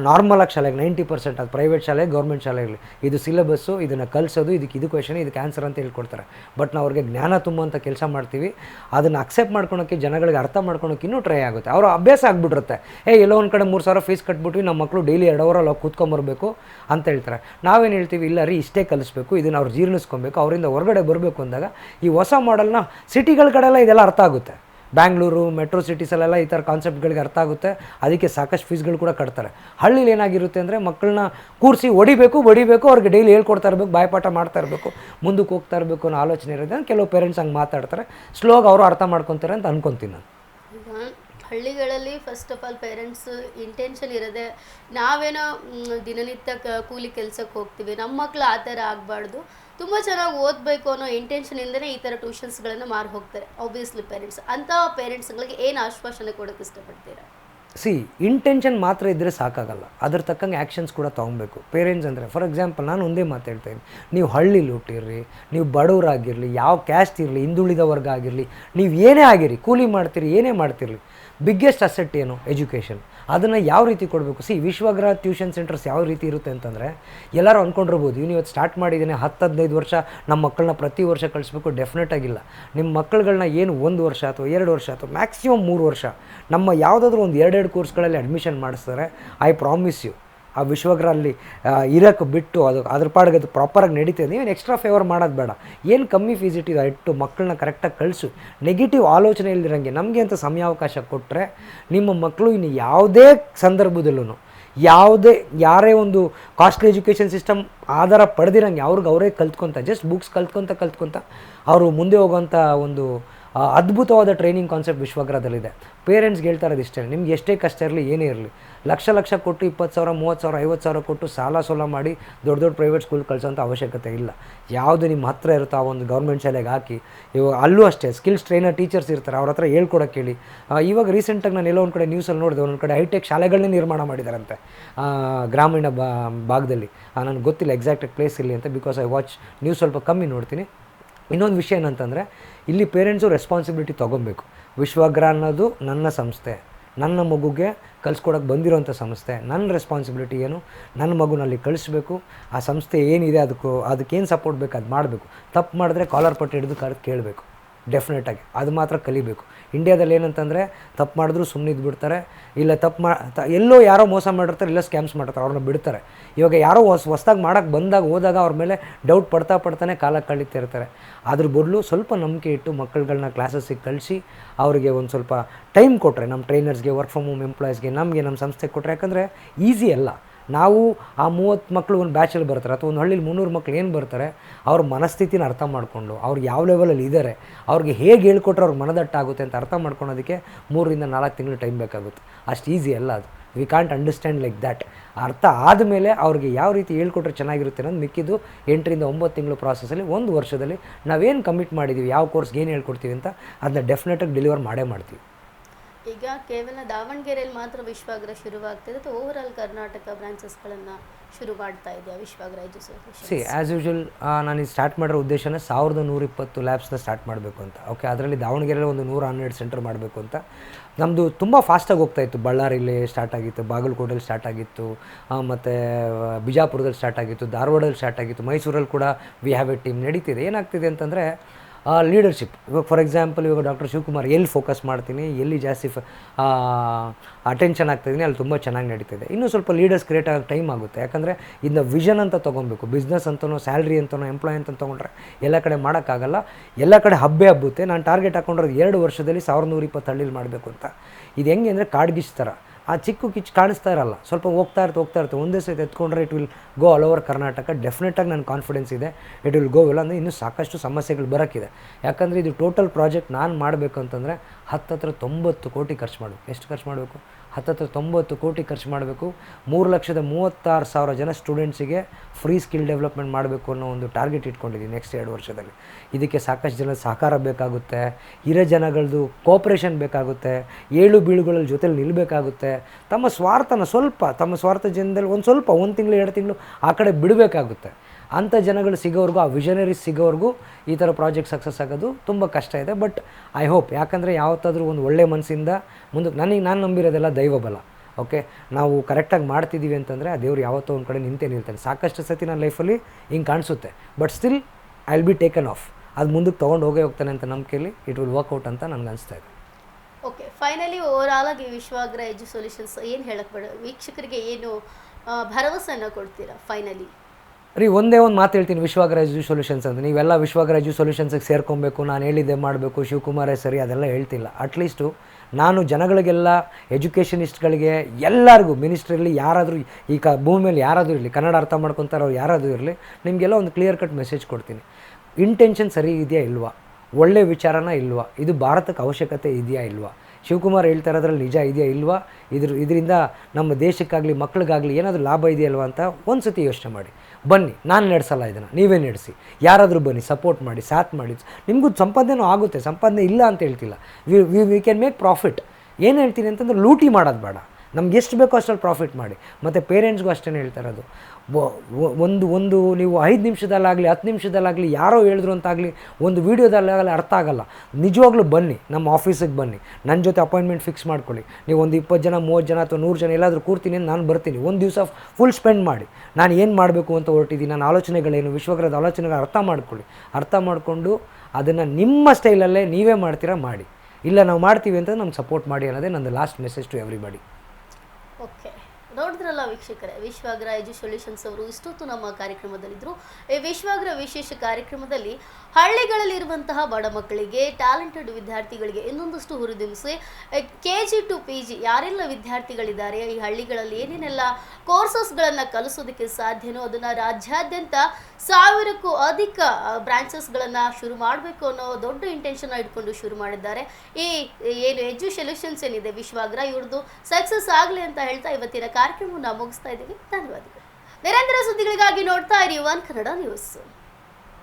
ನಾರ್ಮಲಾಗಿ ಶಾಲೆಗೆ ನೈಂಟಿ ಪರ್ಸೆಂಟ್ ಅದು ಪ್ರೈವೇಟ್ ಶಾಲೆ ಗೌರ್ಮೆಂಟ್ ಶಾಲೆಗಳು ಇದು ಸಿಲೆಬಸ್ಸು ಇದನ್ನು ಕಲಿಸೋದು, ಇದಕ್ಕೆ ಇದು ಕ್ವೆಶನ್ ಇದಕ್ಕೆ ಆನ್ಸರ್ ಅಂತ ಹೇಳ್ಕೊಡ್ತಾರೆ. ಬಟ್ ನಾವು ಅವ್ರಿಗೆ ಜ್ಞಾನ ತುಂಬುವಂಥ ಕೆಲಸ ಮಾಡ್ತೀವಿ. ಅದನ್ನು ಅಕ್ಸೆಪ್ಟ್ ಮಾಡ್ಕೊಳೋಕ್ಕೆ ಜನಗಳಿಗೆ ಅರ್ಥ ಮಾಡ್ಕೊಳೋಕೆ ಇನ್ನೂ ಟ್ರೈ ಆಗುತ್ತೆ. ಅವರು ಅಭ್ಯಾಸ ಆಗಿಬಿಟ್ಟಿರುತ್ತೆ. ಏ, ಎಲ್ಲೋ ಒಂದು ಕಡೆ ಮೂರು ಸಾವಿರ ಫೀಸ್ ಕಟ್ಬಿಟ್ವಿ ನಮ್ಮ ಮಕ್ಕಳು ಡೈಲಿ ಎರಡು ಅವರಲ್ಲಿ ಹೋಗಿ ಕೂತ್ಕೊಂಬರ್ಬೇಕು ಅಂತ ಹೇಳ್ತಾರೆ. ನಾವೇನು ಹೇಳ್ತೀವಿ? ಇಲ್ಲ ರೀ, ಇಷ್ಟೇ ಕಲಿಸ್ಬೇಕು, ಇದನ್ನು ಅವ್ರು ಜೀರ್ಣಿಸ್ಕೊಬೇಕು, ಅವರಿಂದ ಹೊರಗಡೆ ಬರಬೇಕು ಅಂದಾಗ ಈ ಹೊಸ ಮಾಡಲ್ನ ಸಿಟಿಗಳ ಕಡೆಲ್ಲ ಇದೆಲ್ಲ ಅರ್ಥ ಆಗುತ್ತೆ. ಬ್ಯಾಂಗ್ಳೂರು ಮೆಟ್ರೋ ಸಿಟೀಸಲ್ಲೆಲ್ಲ ಈ ಥರ ಕಾನ್ಸೆಪ್ಟ್ಗಳಿಗೆ ಅರ್ಥ ಆಗುತ್ತೆ. ಅದಕ್ಕೆ ಸಾಕಷ್ಟು ಫೀಸ್ಗಳು ಕೂಡ ಕಟ್ತಾರೆ. ಹಳ್ಳಿಲಿ ಏನಾಗಿರುತ್ತೆ ಅಂದರೆ ಮಕ್ಕಳನ್ನ ಕೂರಿಸಿ ಹೊಡಿಬೇಕು ಹೊಡಿಬೇಕು ಅವ್ರಿಗೆ ಡೈಲಿ ಹೇಳ್ಕೊಡ್ತಾ ಇರಬೇಕು, ಬಾಯ್ಪಾಠ ಮಾಡ್ತಾ ಇರಬೇಕು, ಮುಂದಕ್ಕೆ ಹೋಗ್ತಾ ಇರಬೇಕು ಅನ್ನೋ ಆಲೋಚನೆ ಇರುತ್ತೆ ಕೆಲವು ಪೇರೆಂಟ್ಸ್ ಹಂಗೆ ಮಾತಾಡ್ತಾರೆ. ಸ್ಲೋಗ್ ಅವರು ಅರ್ಥ ಮಾಡ್ಕೊತಾರೆ ಅಂತ ಅನ್ಕೊತೀನಿ ನಾನು. ಹಳ್ಳಿಗಳಲ್ಲಿ first of all parents intention ಇರೋದೆ ನಾವೇನೋ ದಿನನಿತ್ಯ ಕೂಲಿ ಕೆಲಸಕ್ಕೆ ಹೋಗ್ತೀವಿ. ನಮ್ಮ ಮಕ್ಕಳು ಆ ಥರ ಆಗಬಾರ್ದು. ತುಂಬ ಚೆನ್ನಾಗಿ ಓದಬೇಕು ಅನ್ನೋ ಇಂಟೆನ್ಷನ್ ಇಂಟೆನ್ಷನಿಂದನೇ ಈ ಥರ ಟ್ಯೂಷನ್ಸ್ಗಳನ್ನು ಮಾರು ಹೋಗ್ತಾರೆ ಆಬ್ವಿಯಸ್ಲಿ ಪೇರೆಂಟ್ಸ್ ಅಂಥ ಪೇರೆಂಟ್ಸ್ಗಳಿಗೆ ಏನು ಆಶ್ವಾಸನೆ ಕೊಡೋಕ್ಕೆ ಇಷ್ಟಪಡ್ತೀರಾ? ಸಿ ಇಂಟೆನ್ಷನ್ ಮಾತ್ರ ಇದ್ದರೆ ಸಾಕಾಗಲ್ಲ. ಅದ್ರ ತಕ್ಕಂಗೆ ಆ್ಯಕ್ಷನ್ಸ್ ಕೂಡ ತೊಗೊಬೇಕು. ಪೇರೆಂಟ್ಸ್ ಅಂದರೆ ಫಾರ್ ಎಕ್ಸಾಂಪಲ್ ನಾನು ಒಂದೇ ಮಾತು ಹೇಳ್ತಾ ನೀವು ಹಳ್ಳಿಲಿ ಹುಟ್ಟಿರ್ರಿ ನೀವು ಬಡವರಾಗಿರಲಿ, ಯಾವ ಕ್ಯಾಸ್ಟ್ ಇರಲಿ, ಹಿಂದುಳಿದ ವರ್ಗ ಆಗಿರಲಿ, ನೀವು ಏನೇ ಆಗಿರಿ, ಕೂಲಿ ಮಾಡ್ತೀರಿ, ಏನೇ ಮಾಡ್ತಿರಲಿ ಬಿಗ್ಗೆಸ್ಟ್ ಅಸೆಟ್ ಏನು? ಎಜುಕೇಷನ್ ಅದನ್ನು ಯಾವ ರೀತಿ ಕೊಡಬೇಕು? ಸಿ ವಿಶ್ವಗ್ರಹ ಟ್ಯೂಷನ್ ಸೆಂಟರ್ಸ್ ಯಾವ ರೀತಿ ಇರುತ್ತೆ ಅಂತಂದರೆ, ಎಲ್ಲರೂ ಅಂದ್ಕೊಂಡಿರ್ಬೋದು ಇವ್ನು ಇವತ್ತು ಸ್ಟಾರ್ಟ್ ಮಾಡಿದ್ದೀನಿ, ಹತ್ತು ಹದಿನೈದು ವರ್ಷ ನಮ್ಮ ಮಕ್ಕಳನ್ನ ಪ್ರತಿ ವರ್ಷ ಕಳಿಸ್ಬೇಕು ಡೆಫಿನೆಟ್ ಆಗಿಲ್ಲ. ನಿಮ್ಮ ಮಕ್ಕಳುಗಳನ್ನ ಏನು ಒಂದು ವರ್ಷ ಅಥವಾ ಎರಡು ವರ್ಷ ಅಥವಾ ಮ್ಯಾಕ್ಸಿಮಮ್ ಮೂರು ವರ್ಷ, ನಮ್ಮ ಯಾವುದಾದ್ರೂ ಒಂದು ಎರಡೆರಡು ಕೋರ್ಸ್ಗಳಲ್ಲಿ ಅಡ್ಮಿಷನ್ ಮಾಡಿಸ್ತಾರೆ ಐ ಪ್ರಾಮಿಸ್ ಯು ಆ ವಿಶ್ವಗ್ರಹ ಅಲ್ಲಿ ಇರೋಕ್ಕೆ ಬಿಟ್ಟು ಅದು ಅದ್ರ ಪಾಡಿಗೆ ಅದು ಪ್ರಾಪರಾಗಿ ನಡೀತಿದೆ. ನೀವೇನು ಎಕ್ಸ್ಟ್ರಾ ಫೇವರ್ ಮಾಡೋದು ಬೇಡ. ಏನು ಕಮ್ಮಿ ಫೀಸ್ ಇಟ್ಟಿದೆ ಇಟ್ಟು ಮಕ್ಕಳನ್ನ ಕರೆಕ್ಟಾಗಿ ಕಳಿಸು. ನೆಗೆಟಿವ್ ಆಲೋಚನೆ ಇಲ್ದಿರಂಗೆ ನಮಗೆ ಅಂತ ಸಮಯಾವಕಾಶ ಕೊಟ್ಟರೆ ನಿಮ್ಮ ಮಕ್ಕಳು ಇನ್ನು ಯಾವುದೇ ಸಂದರ್ಭದಲ್ಲೂ ಯಾವುದೇ, ಯಾರೇ ಒಂದು ಕಾಸ್ಟ್ಲಿ ಎಜುಕೇಷನ್ ಸಿಸ್ಟಮ್ ಆಧಾರ ಪಡೆದಿರಂಗೆ ಅವ್ರಿಗೆ ಅವರೇ ಕಲ್ತ್ಕೊತ ಜಸ್ಟ್ ಬುಕ್ಸ್ ಕಲ್ತ್ಕೊತ ಕಲ್ತ್ಕೊತ, ಅವರು ಮುಂದೆ ಹೋಗೋಂಥ ಒಂದು ಅದ್ಭುತವಾದ ಟ್ರೈನಿಂಗ್ ಕಾನ್ಸೆಪ್ಟ್ ವಿಶ್ವಗ್ರಹದಲ್ಲಿದೆ. ಪೇರೆಂಟ್ಸ್ಗೆ ಹೇಳ್ತಾ ಇರೋದು ಇಷ್ಟೇ, ನಿಮ್ಗೆ ಎಷ್ಟೇ ಕಷ್ಟ ಇರಲಿ, ಏನೇ ಇರಲಿ, ಲಕ್ಷ ಲಕ್ಷ ಕೊಟ್ಟು ಇಪ್ಪತ್ತು ಸಾವಿರ, ಮೂವತ್ತು ಸಾವಿರ, ಐವತ್ತು ಸಾವಿರ ಕೊಟ್ಟು ಸಾಲ ಸೋಲ ಮಾಡಿ ದೊಡ್ಡ ದೊಡ್ಡ ಪ್ರೈವೇಟ್ ಸ್ಕೂಲ್ ಕಳಿಸೋಂಥ ಅವಶ್ಯಕತೆ ಇಲ್ಲ. ಯಾವುದು ನಿಮ್ಮ ಹತ್ರ ಇರುತ್ತೋ ಆ ಒಂದು ಗೌರ್ಮೆಂಟ್ ಶಾಲೆಗೆ ಹಾಕಿ ಇವಾಗ ಅಲ್ಲೂ ಅಷ್ಟೇ ಸ್ಕಿಲ್ಸ್ ಟ್ರೈನರ್ ಟೀಚರ್ಸ್ ಇರ್ತಾರೆ, ಅವ್ರ ಹತ್ರ ಹೇಳ್ಕೊಡಕ್ಕೆ ಹೇಳಿ ಇವಾಗ ರೀಸೆಂಟಾಗಿ ನಾನು ಎಲ್ಲೋ ಒಂದು ಕಡೆ ನ್ಯೂಸಲ್ಲಿ ನೋಡಿದೆ ಒಂದು ಕಡೆ ಹೈಟೆಕ್ ಶಾಲೆಗಳನ್ನೇ ನಿರ್ಮಾಣ ಮಾಡಿದಾರಂತೆ ಗ್ರಾಮೀಣ ಭಾಗದಲ್ಲಿ. ನನಗೆ ಗೊತ್ತಿಲ್ಲ ಎಕ್ಸಾಕ್ಟ್ ಪ್ಲೇಸ್ ಇಲ್ಲಿ ಅಂತ ಬಿಕಾಸ್ ಐ ವಾಚ್ ನ್ಯೂಸ್ ಸ್ವಲ್ಪ ಕಮ್ಮಿ ನೋಡ್ತೀನಿ. ಇನ್ನೊಂದು ವಿಷಯ ಏನಂತಂದರೆ ಇಲ್ಲಿ ಪೇರೆಂಟ್ಸು ರೆಸ್ಪಾನ್ಸಿಬಿಲಿಟಿ ತೊಗೊಬೇಕು ವಿಶ್ವಾಗ್ರ ಅನ್ನೋದು ನನ್ನ ಸಂಸ್ಥೆ. ನನ್ನ ಮಗುಗೆ ಕಲಿಸ್ಕೊಡಕ್ಕೆ ಬಂದಿರೋಂಥ ಸಂಸ್ಥೆ. ನನ್ನ ರೆಸ್ಪಾನ್ಸಿಬಿಲಿಟಿ ಏನು? ನನ್ನ ಮಗುನಲ್ಲಿ ಕಳಿಸ್ಬೇಕು. ಆ ಸಂಸ್ಥೆ ಏನಿದೆ, ಅದಕ್ಕೂ, ಅದಕ್ಕೇನು ಸಪೋರ್ಟ್ ಬೇಕು ಅದು ಮಾಡಬೇಕು ತಪ್ಪು ಮಾಡಿದ್ರೆ ಕಾಲರ್ ಪಟ್ಟು ಹಿಡಿದು ಕೇಳಬೇಕು. ಡೆಫಿನೆಟಾಗಿ ಅದು ಮಾತ್ರ ಕಲಿಬೇಕು. ಇಂಡಿಯಾದಲ್ಲಿ ಏನಂತಂದರೆ ತಪ್ಪು ಮಾಡಿದ್ರು ಸುಮ್ಮನೆ ಇದ್ಬಿಡ್ತಾರೆ. ಇಲ್ಲ ತಪ್ಪು ಮಾ ಎಲ್ಲೋ ಯಾರೋ ಮೋಸ ಮಾಡಿರ್ತಾರೆ, ಇಲ್ಲ ಸ್ಕ್ಯಾಮ್ಸ್ ಮಾಡ್ತಾರೆ, ಅವ್ರನ್ನ ಬಿಡ್ತಾರೆ. ಇವಾಗ ಯಾರೋ ಹೊಸ ಹೊಸ್ದಾಗಿ ಮಾಡೋಕ್ಕೆ ಬಂದಾಗ ಹೋದಾಗ ಅವ್ರ ಮೇಲೆ ಡೌಟ್ ಪಡ್ತಾ ಪಡ್ತಾನೆ ಕಾಲ ಕಳೀತಾ ಇರ್ತಾರೆ. ಅದ್ರ ಬದಲು ಸ್ವಲ್ಪ ನಂಬಿಕೆ ಇಟ್ಟು ಮಕ್ಕಳುಗಳನ್ನ ಕ್ಲಾಸಸ್ಸಿಗೆ ಕಳಿಸಿ ಅವರಿಗೆ ಒಂದು ಸ್ವಲ್ಪ ಟೈಮ್ ಕೊಟ್ಟರೆ ನಮ್ಮ ಟ್ರೈನರ್ಸ್ಗೆ ವರ್ಕ್ ಫ್ರಮ್ ಹೋಮ್ ಎಂಪ್ಲಾಯೀಸ್ಗೆ ನಮಗೆ ನಮ್ಮ ಸಂಸ್ಥೆಗೆ ಕೊಟ್ಟರೆ ಯಾಕಂದರೆ ಈಸಿ ಅಲ್ಲ. ನಾವು ಆ ಮೂವತ್ತು ಮಕ್ಕಳು ಒಂದು ಬ್ಯಾಚಲ್ಲಿ ಬರ್ತಾರೆ ಅಥವಾ ಒಂದು ಹಳ್ಳಿಲಿ ಮುನ್ನೂರು ಮಕ್ಳು ಏನು ಬರ್ತಾರೆ, ಅವ್ರ ಮನಸ್ಥಿತಿನ ಅರ್ಥ ಮಾಡಿಕೊಂಡು, ಅವ್ರು ಯಾವ ಲೆವೆಲಲ್ಲಿ ಇದ್ದಾರೆ ಅವ್ರಿಗೆ ಹೇಗೆ ಹೇಳ್ಕೊಟ್ರೆ ಅವ್ರಿಗೆ ಮನದಟ್ಟಾಗುತ್ತೆ ಅಂತ ಅರ್ಥ ಮಾಡ್ಕೊಳೋದಕ್ಕೆ ಮೂರರಿಂದ ನಾಲ್ಕು ತಿಂಗಳು ಟೈಮ್ ಬೇಕಾಗುತ್ತೆ. ಅಷ್ಟು ಈಸಿ ಅಲ್ಲ ಅದು. We can't understand like that ಅರ್ಥ ಆದಮೇಲೆ ಅವ್ರಿಗೆ ಯಾವ ರೀತಿ ಹೇಳ್ಕೊಟ್ರೆ ಚೆನ್ನಾಗಿರುತ್ತೆ ಅನ್ನೋದು ಮಿಕ್ಕಿದ್ದು ಎಂಟರಿಂದ ಒಂಬತ್ತು ತಿಂಗಳು ಪ್ರಾಸೆಸಲ್ಲಿ ಒಂದು ವರ್ಷದಲ್ಲಿ ನಾವೇನು ಕಮಿಟ್ ಮಾಡಿದ್ದೀವಿ ಯಾವ ಕೋರ್ಸ್ಗೆ ಏನು ಹೇಳ್ಕೊಡ್ತೀವಿ ಅಂತ ಅದನ್ನ ಡೆಫಿನೆಟಾಗಿ ಡೆಲಿವರ್ ಮಾಡೇ ಮಾಡ್ತೀವಿ. ಈಗ ಕೇವಲ ದಾವಣಗೆರೆಯಲ್ಲಿ ಮಾತ್ರ ವಿಶ್ವಾಗ್ರಹ ಶುರುವಾಗ್ತಿದೆ. ಅಥವಾ ಓವರ್ ಆಲ್ ಕರ್ನಾಟಕ ಬ್ರಾಂಚಸ್ಗಳನ್ನು ಶುರು ಮಾಡ್ತಾ ಇದೆಯಾ Vishwagraha education see as usual ನಾನು ಇದು ಸ್ಟಾರ್ಟ್ ಮಾಡಿರೋ ಉದ್ದೇಶನ ಸಾವಿರದ ನೂರಿಪ್ಪತ್ತು ಲ್ಯಾಬ್ಸ್ನ ಸ್ಟಾರ್ಟ್ ಮಾಡಬೇಕು ಅಂತ. ಓಕೆ ಅದರಲ್ಲಿ ದಾವಣಗೆರೆಯಲ್ಲಿ ಒಂದು ನೂರ ಹನ್ನೆರಡು ಸೆಂಟರ್ ಮಾಡಬೇಕು ಅಂತ. ನಮ್ಮದು ತುಂಬ ಫಾಸ್ಟಾಗಿ ಹೋಗ್ತಾ ಇತ್ತು. ಬಳ್ಳಾರಿಲಿ ಸ್ಟಾರ್ಟ್ ಆಗಿತ್ತು ಬಾಗಲಕೋಟೆಯಲ್ಲಿ ಸ್ಟಾರ್ಟ್ ಆಗಿತ್ತು ಮತ್ತು ಬಿಜಾಪುರದಲ್ಲಿ ಸ್ಟಾರ್ಟ್ ಆಗಿತ್ತು, ಧಾರವಾಡದಲ್ಲಿ ಸ್ಟಾರ್ಟ್ ಆಗಿತ್ತು, ಮೈಸೂರಲ್ಲಿ ಕೂಡ ವಿ ಹ್ಯಾವ್ ಎ ಟೀಮ್ ನಡೀತಿದೆ. ಏನಾಗ್ತಿದೆ ಅಂತಂದರೆ ಲೀಡರ್ಶಿಪ್ ಇವಾಗ ಫಾರ್ ಎಕ್ಸಾಂಪಲ್ ಇವಾಗ ಡಾಕ್ಟರ್ ಶಿವಕುಮಾರ್ ಎಲ್ಲಿ ಫೋಕಸ್ ಮಾಡ್ತೀನಿ, ಎಲ್ಲಿ ಜಾಸ್ತಿ ಅಟೆನ್ಷನ್ ಆಗ್ತಾಯಿದ್ದೀನಿ ಅಲ್ಲಿ ತುಂಬ ಚೆನ್ನಾಗಿ ನಡೀತಿದೆ ಇನ್ನೂ ಸ್ವಲ್ಪ ಲೀಡರ್ಸ್ ಕ್ರಿಯೇಟ್ ಆಗೋಕ್ಕೆ ಟೈಮ್ ಆಗುತ್ತೆ. ಯಾಕಂದರೆ ಇದನ್ನ ವಿಷನ್ ಅಂತ ತೊಗೊಬೇಕು. ಬಿಸ್ನೆಸ್ ಅಂತನೋ ಸ್ಯಾಲ್ರಿ ಅಂತನೋ ಎಂಪ್ಲಾಯ್ ಅಂತ ತೊಗೊಂಡ್ರೆ ಎಲ್ಲ ಕಡೆ ಮಾಡೋಕ್ಕಾಗಲ್ಲ. ಎಲ್ಲ ಕಡೆ ಹಬ್ಬೆ ಹಬ್ಬುತ್ತೆ. ನಾನು ಟಾರ್ಗೆಟ್ ಹಾಕೊಂಡಿರೋದು ಎರಡು ವರ್ಷದಲ್ಲಿ ಸಾವಿರದ ನೂರ ಇಪ್ಪತ್ತು ಹಳ್ಳಿಲಿ ಮಾಡಬೇಕು ಅಂತ. ಇದು ಹೆಂಗೆ ಅಂದರೆ ಕಾಡ್ಗಿಸ್ ಆ ಚಿಕ್ಕು ಕಿಚ್ಚು ಕಾಣಿಸ್ತಾ ಇರಲ್ಲ. ಸ್ವಲ್ಪ ಹೋಗ್ತಾ ಇರ್ತೆ ಹೋಗ್ತಾ ಇರ್ತೆ. ಒಂದೇ ಸತಿ ಎತ್ಕೊಂಡ್ರೆ it will go all over Karnataka ಡೆಫಿನೆಟಾಗಿ ನನ್ನ ಕಾನ್ಫಿಡೆನ್ಸ್ ಇದೆ. ಇಟ್ ವಿಲ್ ಗೋ ಇಲ್ಲ ಅಂದರೆ ಇನ್ನೂ ಸಾಕಷ್ಟು ಸಮಸ್ಯೆಗಳು ಬರೋಕ್ಕಿದೆ. ಯಾಕಂದರೆ ಇದು ಟೋಟಲ್ ಪ್ರಾಜೆಕ್ಟ್ ನಾನು ಮಾಡಬೇಕು ಅಂತಂದರೆ ಹತ್ತತ್ರ ತೊಂಬತ್ತು ಕೋಟಿ ಖರ್ಚು ಮಾಡಬೇಕು. ಎಷ್ಟು ಖರ್ಚು ಮಾಡಬೇಕು? ಹತ್ತತ್ರ ತೊಂಬತ್ತು ಕೋಟಿ ಖರ್ಚು ಮಾಡಬೇಕು. ಮೂರು ಲಕ್ಷದ ಮೂವತ್ತಾರು ಸಾವಿರ ಜನ ಸ್ಟೂಡೆಂಟ್ಸಿಗೆ ಫ್ರೀ ಸ್ಕಿಲ್ ಡೆವಲಪ್ಮೆಂಟ್ ಮಾಡಬೇಕು ಅನ್ನೋ ಒಂದು ಟಾರ್ಗೆಟ್ ಇಟ್ಕೊಂಡಿದ್ದೀನಿ ನೆಕ್ಸ್ಟ್ ಎರಡು ವರ್ಷದಲ್ಲಿ. ಇದಕ್ಕೆ ಸಾಕಷ್ಟು ಜನ ಸಹಕಾರ ಬೇಕಾಗುತ್ತೆ. ಹಿರಿಯ ಜನಗಳದ್ದು ಕೋಪರೇಷನ್ ಬೇಕಾಗುತ್ತೆ. ಏಳು ಬೀಳುಗಳಲ್ಲಿ ಜೊತೆಲಿ ನಿಲ್ಲಬೇಕಾಗುತ್ತೆ ತಮ್ಮ ಸ್ವಾರ್ಥನ ಸ್ವಲ್ಪ, ತಮ್ಮ ಸ್ವಾರ್ಥ ಜನದಲ್ಲಿ ಒಂದು ಸ್ವಲ್ಪ, ಒಂದು ತಿಂಗಳು, ಎರಡು ತಿಂಗಳು ಆ ಕಡೆ ಬಿಡಬೇಕಾಗುತ್ತೆ. ಅಂಥ ಜನಗಳು ಸಿಗೋವರೆಗೂ, ಆ ವಿಷನರೀಸ್ ಸಿಗೋವರೆಗೂ ಈ ಥರ ಪ್ರಾಜೆಕ್ಟ್ ಸಕ್ಸಸ್ ಆಗೋದು ತುಂಬ ಕಷ್ಟ ಇದೆ. ಬಟ್ ಐ ಹೋಪ್ ಯಾಕಂದರೆ ಯಾವತ್ತಾದರೂ ಒಂದು ಒಳ್ಳೆ ಮನಸ್ಸಿಂದ ಮುಂದಕ್ಕೆ ನನಗೆ ನಾನು ನಂಬಿರೋದೆಲ್ಲ ದೈವಬಲ ಓಕೆ ನಾವು ಕರೆಕ್ಟಾಗಿ ಮಾಡ್ತಿದ್ದೀವಿ ಅಂತಂದರೆ ಆ ದೇವ್ರು ಯಾವತ್ತೋ ಒಂದು ಕಡೆ ನಿಂತೇ ನಿಲ್ತಾನೆ. ಸಾಕಷ್ಟು ಸತಿ ನನ್ನ ಲೈಫಲ್ಲಿ ಹಿಂಗೆ ಕಾಣಿಸುತ್ತೆ. But still I will be taken of ಅದು ಮುಂದಕ್ಕೆ ತೊಗೊಂಡು ಹೋಗೇ ಹೋಗ್ತಾನೆ ಅಂತ ನಂಬಿಕೆಯಲ್ಲಿ ಇಟ್ ವಿಲ್ ವರ್ಕ್ಔಟ್ ಅಂತ ನನಗೆ ಅನಿಸ್ತಾ ಇದೆ. ಓಕೆ ಫೈನಲಿ ಓವರ್ ಆಲ್ ಆಗಿ ವಿಶ್ವಾಗ್ರಹ ಎಜು ಸೊಲ್ಯೂಷನ್ಸ್ ಏನು ಹೇಳಕ್ಕೆ ಬೇಡ, ವೀಕ್ಷಕರಿಗೆ ಏನು ಭರವಸೆಯನ್ನು ಕೊಡ್ತೀರಾ ಫೈನಲಿ ರೀ, ಒಂದೇ ಒಂದು ಮಾತು ಹೇಳ್ತೀನಿ ವಿಶ್ವಗ್ರಾಜು ಸೊಲ್ಯೂಷನ್ಸ್ ಅಂತ. ನೀವೆಲ್ಲ ವಿಶ್ವಗ್ರಾಜು ಸೊಲ್ಯೂಷನ್ಸಿಗೆ ಸೇರ್ಕೊಬೇಕು, ನಾನು ಹೇಳಿದ್ದೆ ಮಾಡಬೇಕು, ಶಿವಕುಮಾರೇ ಸರಿ, ಅದೆಲ್ಲ ಹೇಳ್ತಿಲ್ಲ. ಅಟ್ಲೀಸ್ಟು ನಾನು ಜನಗಳಿಗೆಲ್ಲ ಎಜುಕೇಷನಿಸ್ಟ್ಗಳಿಗೆ ಎಲ್ಲರಿಗೂ ಮಿನಿಸ್ಟ್ರಲ್ಲಿ ಯಾರಾದರೂ ಈ ಕ, ಭೂಮಿ ಮೇಲೆ ಯಾರಾದರೂ ಇರಲಿ, ಕನ್ನಡ ಅರ್ಥ ಮಾಡ್ಕೊತಾರೋ ಯಾರಾದರೂ ಇರಲಿ, ನಿಮಗೆಲ್ಲ ಒಂದು ಕ್ಲಿಯರ್ ಕಟ್ ಮೆಸೇಜ್ ಕೊಡ್ತೀನಿ. ಇಂಟೆನ್ಷನ್ ಸರಿ ಇದೆಯಾ ಇಲ್ವಾ? ಒಳ್ಳೆ ವಿಚಾರನ ಇಲ್ವಾ? ಇದು ಭಾರತಕ್ಕೆ ಅವಶ್ಯಕತೆ ಇದೆಯಾ ಇಲ್ವಾ? ಶಿವಕುಮಾರ್ ಹೇಳ್ತಾ ಇರೋದ್ರಲ್ಲಿ ನಿಜ ಇದೆಯಾ ಇಲ್ವಾ? ಇದ್ರ, ಇದರಿಂದ ನಮ್ಮ ದೇಶಕ್ಕಾಗಲಿ, ಮಕ್ಳಿಗಾಗಲಿ ಏನಾದರೂ ಲಾಭ ಇದೆಯಲ್ವಾ ಅಂತ ಒಂದು ಸತಿ ಯೋಚನೆ ಮಾಡಿ. ಬನ್ನಿ, ನಾನು ನಡೆಸಲ್ಲ ಇದನ್ನು, ನೀವೇ ನಡೆಸಿ. ಯಾರಾದರೂ ಬನ್ನಿ ಸಪೋರ್ಟ್ ಮಾಡಿ, ಸಾಥ್ ಮಾಡಿ. ನಿಮಗೂ ಸಂಪಾದನೆನೂ ಆಗುತ್ತೆ, ಸಂಪಾದನೆ ಇಲ್ಲ ಅಂತ ಹೇಳ್ತಿಲ್ಲ. We we can make profit ಏನು ಹೇಳ್ತೀನಿ ಅಂತಂದ್ರೆ ಲೂಟಿ ಮಾಡೋದು ಬೇಡ. ನಮ್ಗೆ ಎಷ್ಟು ಬೇಕೋ ಅಷ್ಟರಲ್ಲಿ ಪ್ರಾಫಿಟ್ ಮಾಡಿ. ಮತ್ತು ಪೇರೆಂಟ್ಸ್ಗೂ ಅಷ್ಟೇ ಹೇಳ್ತಾ ಇರೋದು. ಒಂದು ಒಂದು ನೀವು ಐದು ನಿಮಿಷದಲ್ಲಾಗಲಿ, ಹತ್ತು ನಿಮಿಷದಲ್ಲಾಗಲಿ ಯಾರೋ ಹೇಳಿದ್ರು ಅಂತಾಗಲಿ, ಒಂದು ವೀಡಿಯೋದಲ್ಲಾಗಲಿ ಅರ್ಥ ಆಗಲ್ಲ. ನಿಜವಾಗ್ಲೂ ಬನ್ನಿ, ನಮ್ಮ ಆಫೀಸಿಗೆ ಬನ್ನಿ. ನನ್ನ ಜೊತೆ ಅಪಾಯಿಂಟ್ಮೆಂಟ್ ಫಿಕ್ಸ್ ಮಾಡ್ಕೊಳ್ಳಿ. ನೀವು ಒಂದು ಇಪ್ಪತ್ತು ಜನ, ಮೂವತ್ತು ಜನ ಅಥವಾ ನೂರು ಜನ ಎಲ್ಲಾದರೂ ಕೂರ್ತೀನಿ ನಾನು ಬರ್ತೀನಿ. ಒಂದು ದಿವಸ ಫುಲ್ ಸ್ಪೆಂಡ್ ಮಾಡಿ. ನಾನು ಏನು ಮಾಡಬೇಕು ಅಂತ ಹೊರಟಿದ್ದೀನಿ, ನನ್ನ ಆಲೋಚನೆಗಳೇನು, ವಿಶ್ವಗ್ರಹದ ಆಲೋಚನೆಗಳು ಅರ್ಥ ಮಾಡ್ಕೊಳ್ಳಿ. ಅರ್ಥ ಮಾಡಿಕೊಂಡು ಅದನ್ನು ನಿಮ್ಮ ಸ್ಟೈಲಲ್ಲೇ ನೀವೇ ಮಾಡ್ತೀರಾ, ಮಾಡಿ. ಇಲ್ಲ ನಾವು ಮಾಡ್ತೀವಿ ಅಂತ ನಮ್ಗೆ ಸಪೋರ್ಟ್ ಮಾಡಿ ಅನ್ನೋದೇ ನನ್ನ ಲಾಸ್ಟ್ ಮೆಸೇಜ್ ಟು ಎವ್ರಿಬಡಿ ನೋಡಿದ್ರಲ್ಲ ವೀಕ್ಷಕರೇ, ವಿಶ್ವಾಗ್ರ ಎಜು ಸೊಲ್ಯೂಷನ್ಸ್ ಅವರು ಇಷ್ಟೊತ್ತು ನಮ್ಮ ಕಾರ್ಯಕ್ರಮದಲ್ಲಿದ್ದರು ಈ ವಿಶ್ವಾಗ್ರ ವಿಶೇಷ ಕಾರ್ಯಕ್ರಮದಲ್ಲಿ ಹಳ್ಳಿಗಳಲ್ಲಿರುವಂತಹ ಬಡ ಮಕ್ಕಳಿಗೆ ಟ್ಯಾಲೆಂಟೆಡ್ ವಿದ್ಯಾರ್ಥಿಗಳಿಗೆ ಇನ್ನೊಂದಷ್ಟು ಹುರಿದುಂಬಿಸಿ K G to P G ಯಾರೆಲ್ಲ ವಿದ್ಯಾರ್ಥಿಗಳಿದ್ದಾರೆ, ಈ ಹಳ್ಳಿಗಳಲ್ಲಿ ಏನೇನೆಲ್ಲ ಕೋರ್ಸಸ್ಗಳನ್ನು ಕಲಿಸೋದಕ್ಕೆ ಸಾಧ್ಯನೋ ಅದನ್ನು ರಾಜ್ಯಾದ್ಯಂತ ಸಾವಿರಕ್ಕೂ ಅಧಿಕ ಬ್ರಾಂಚಸ್ಗಳನ್ನು ಶುರು ಮಾಡಬೇಕು ಅನ್ನೋ ದೊಡ್ಡ ಇಂಟೆನ್ಷನ್ ಇಟ್ಕೊಂಡು ಶುರು ಮಾಡಿದ್ದಾರೆ. ಈ, ಏನು ಎಜು ಸೊಲ್ಯೂಷನ್ಸ್ ಏನಿದೆ ವಿಶ್ವಾಗ್ರ ಇವ್ರದ್ದು ಸಕ್ಸಸ್ ಆಗಲಿ ಅಂತ ಹೇಳ್ತಾ ಇವತ್ತಿನ ಕಾರ್ಯಕ್ರಮವನ್ನು ಮುಗಿಸ್ತಾ ಇದ್ದೀವಿ. ಧನ್ಯವಾದಗಳು. ನಿರಂತರ ಸುದ್ದಿಗಳಿಗಾಗಿ ನೋಡ್ತಾ ಇರಿ ಒನ್ ಕನ್ನಡ ನ್ಯೂಸ್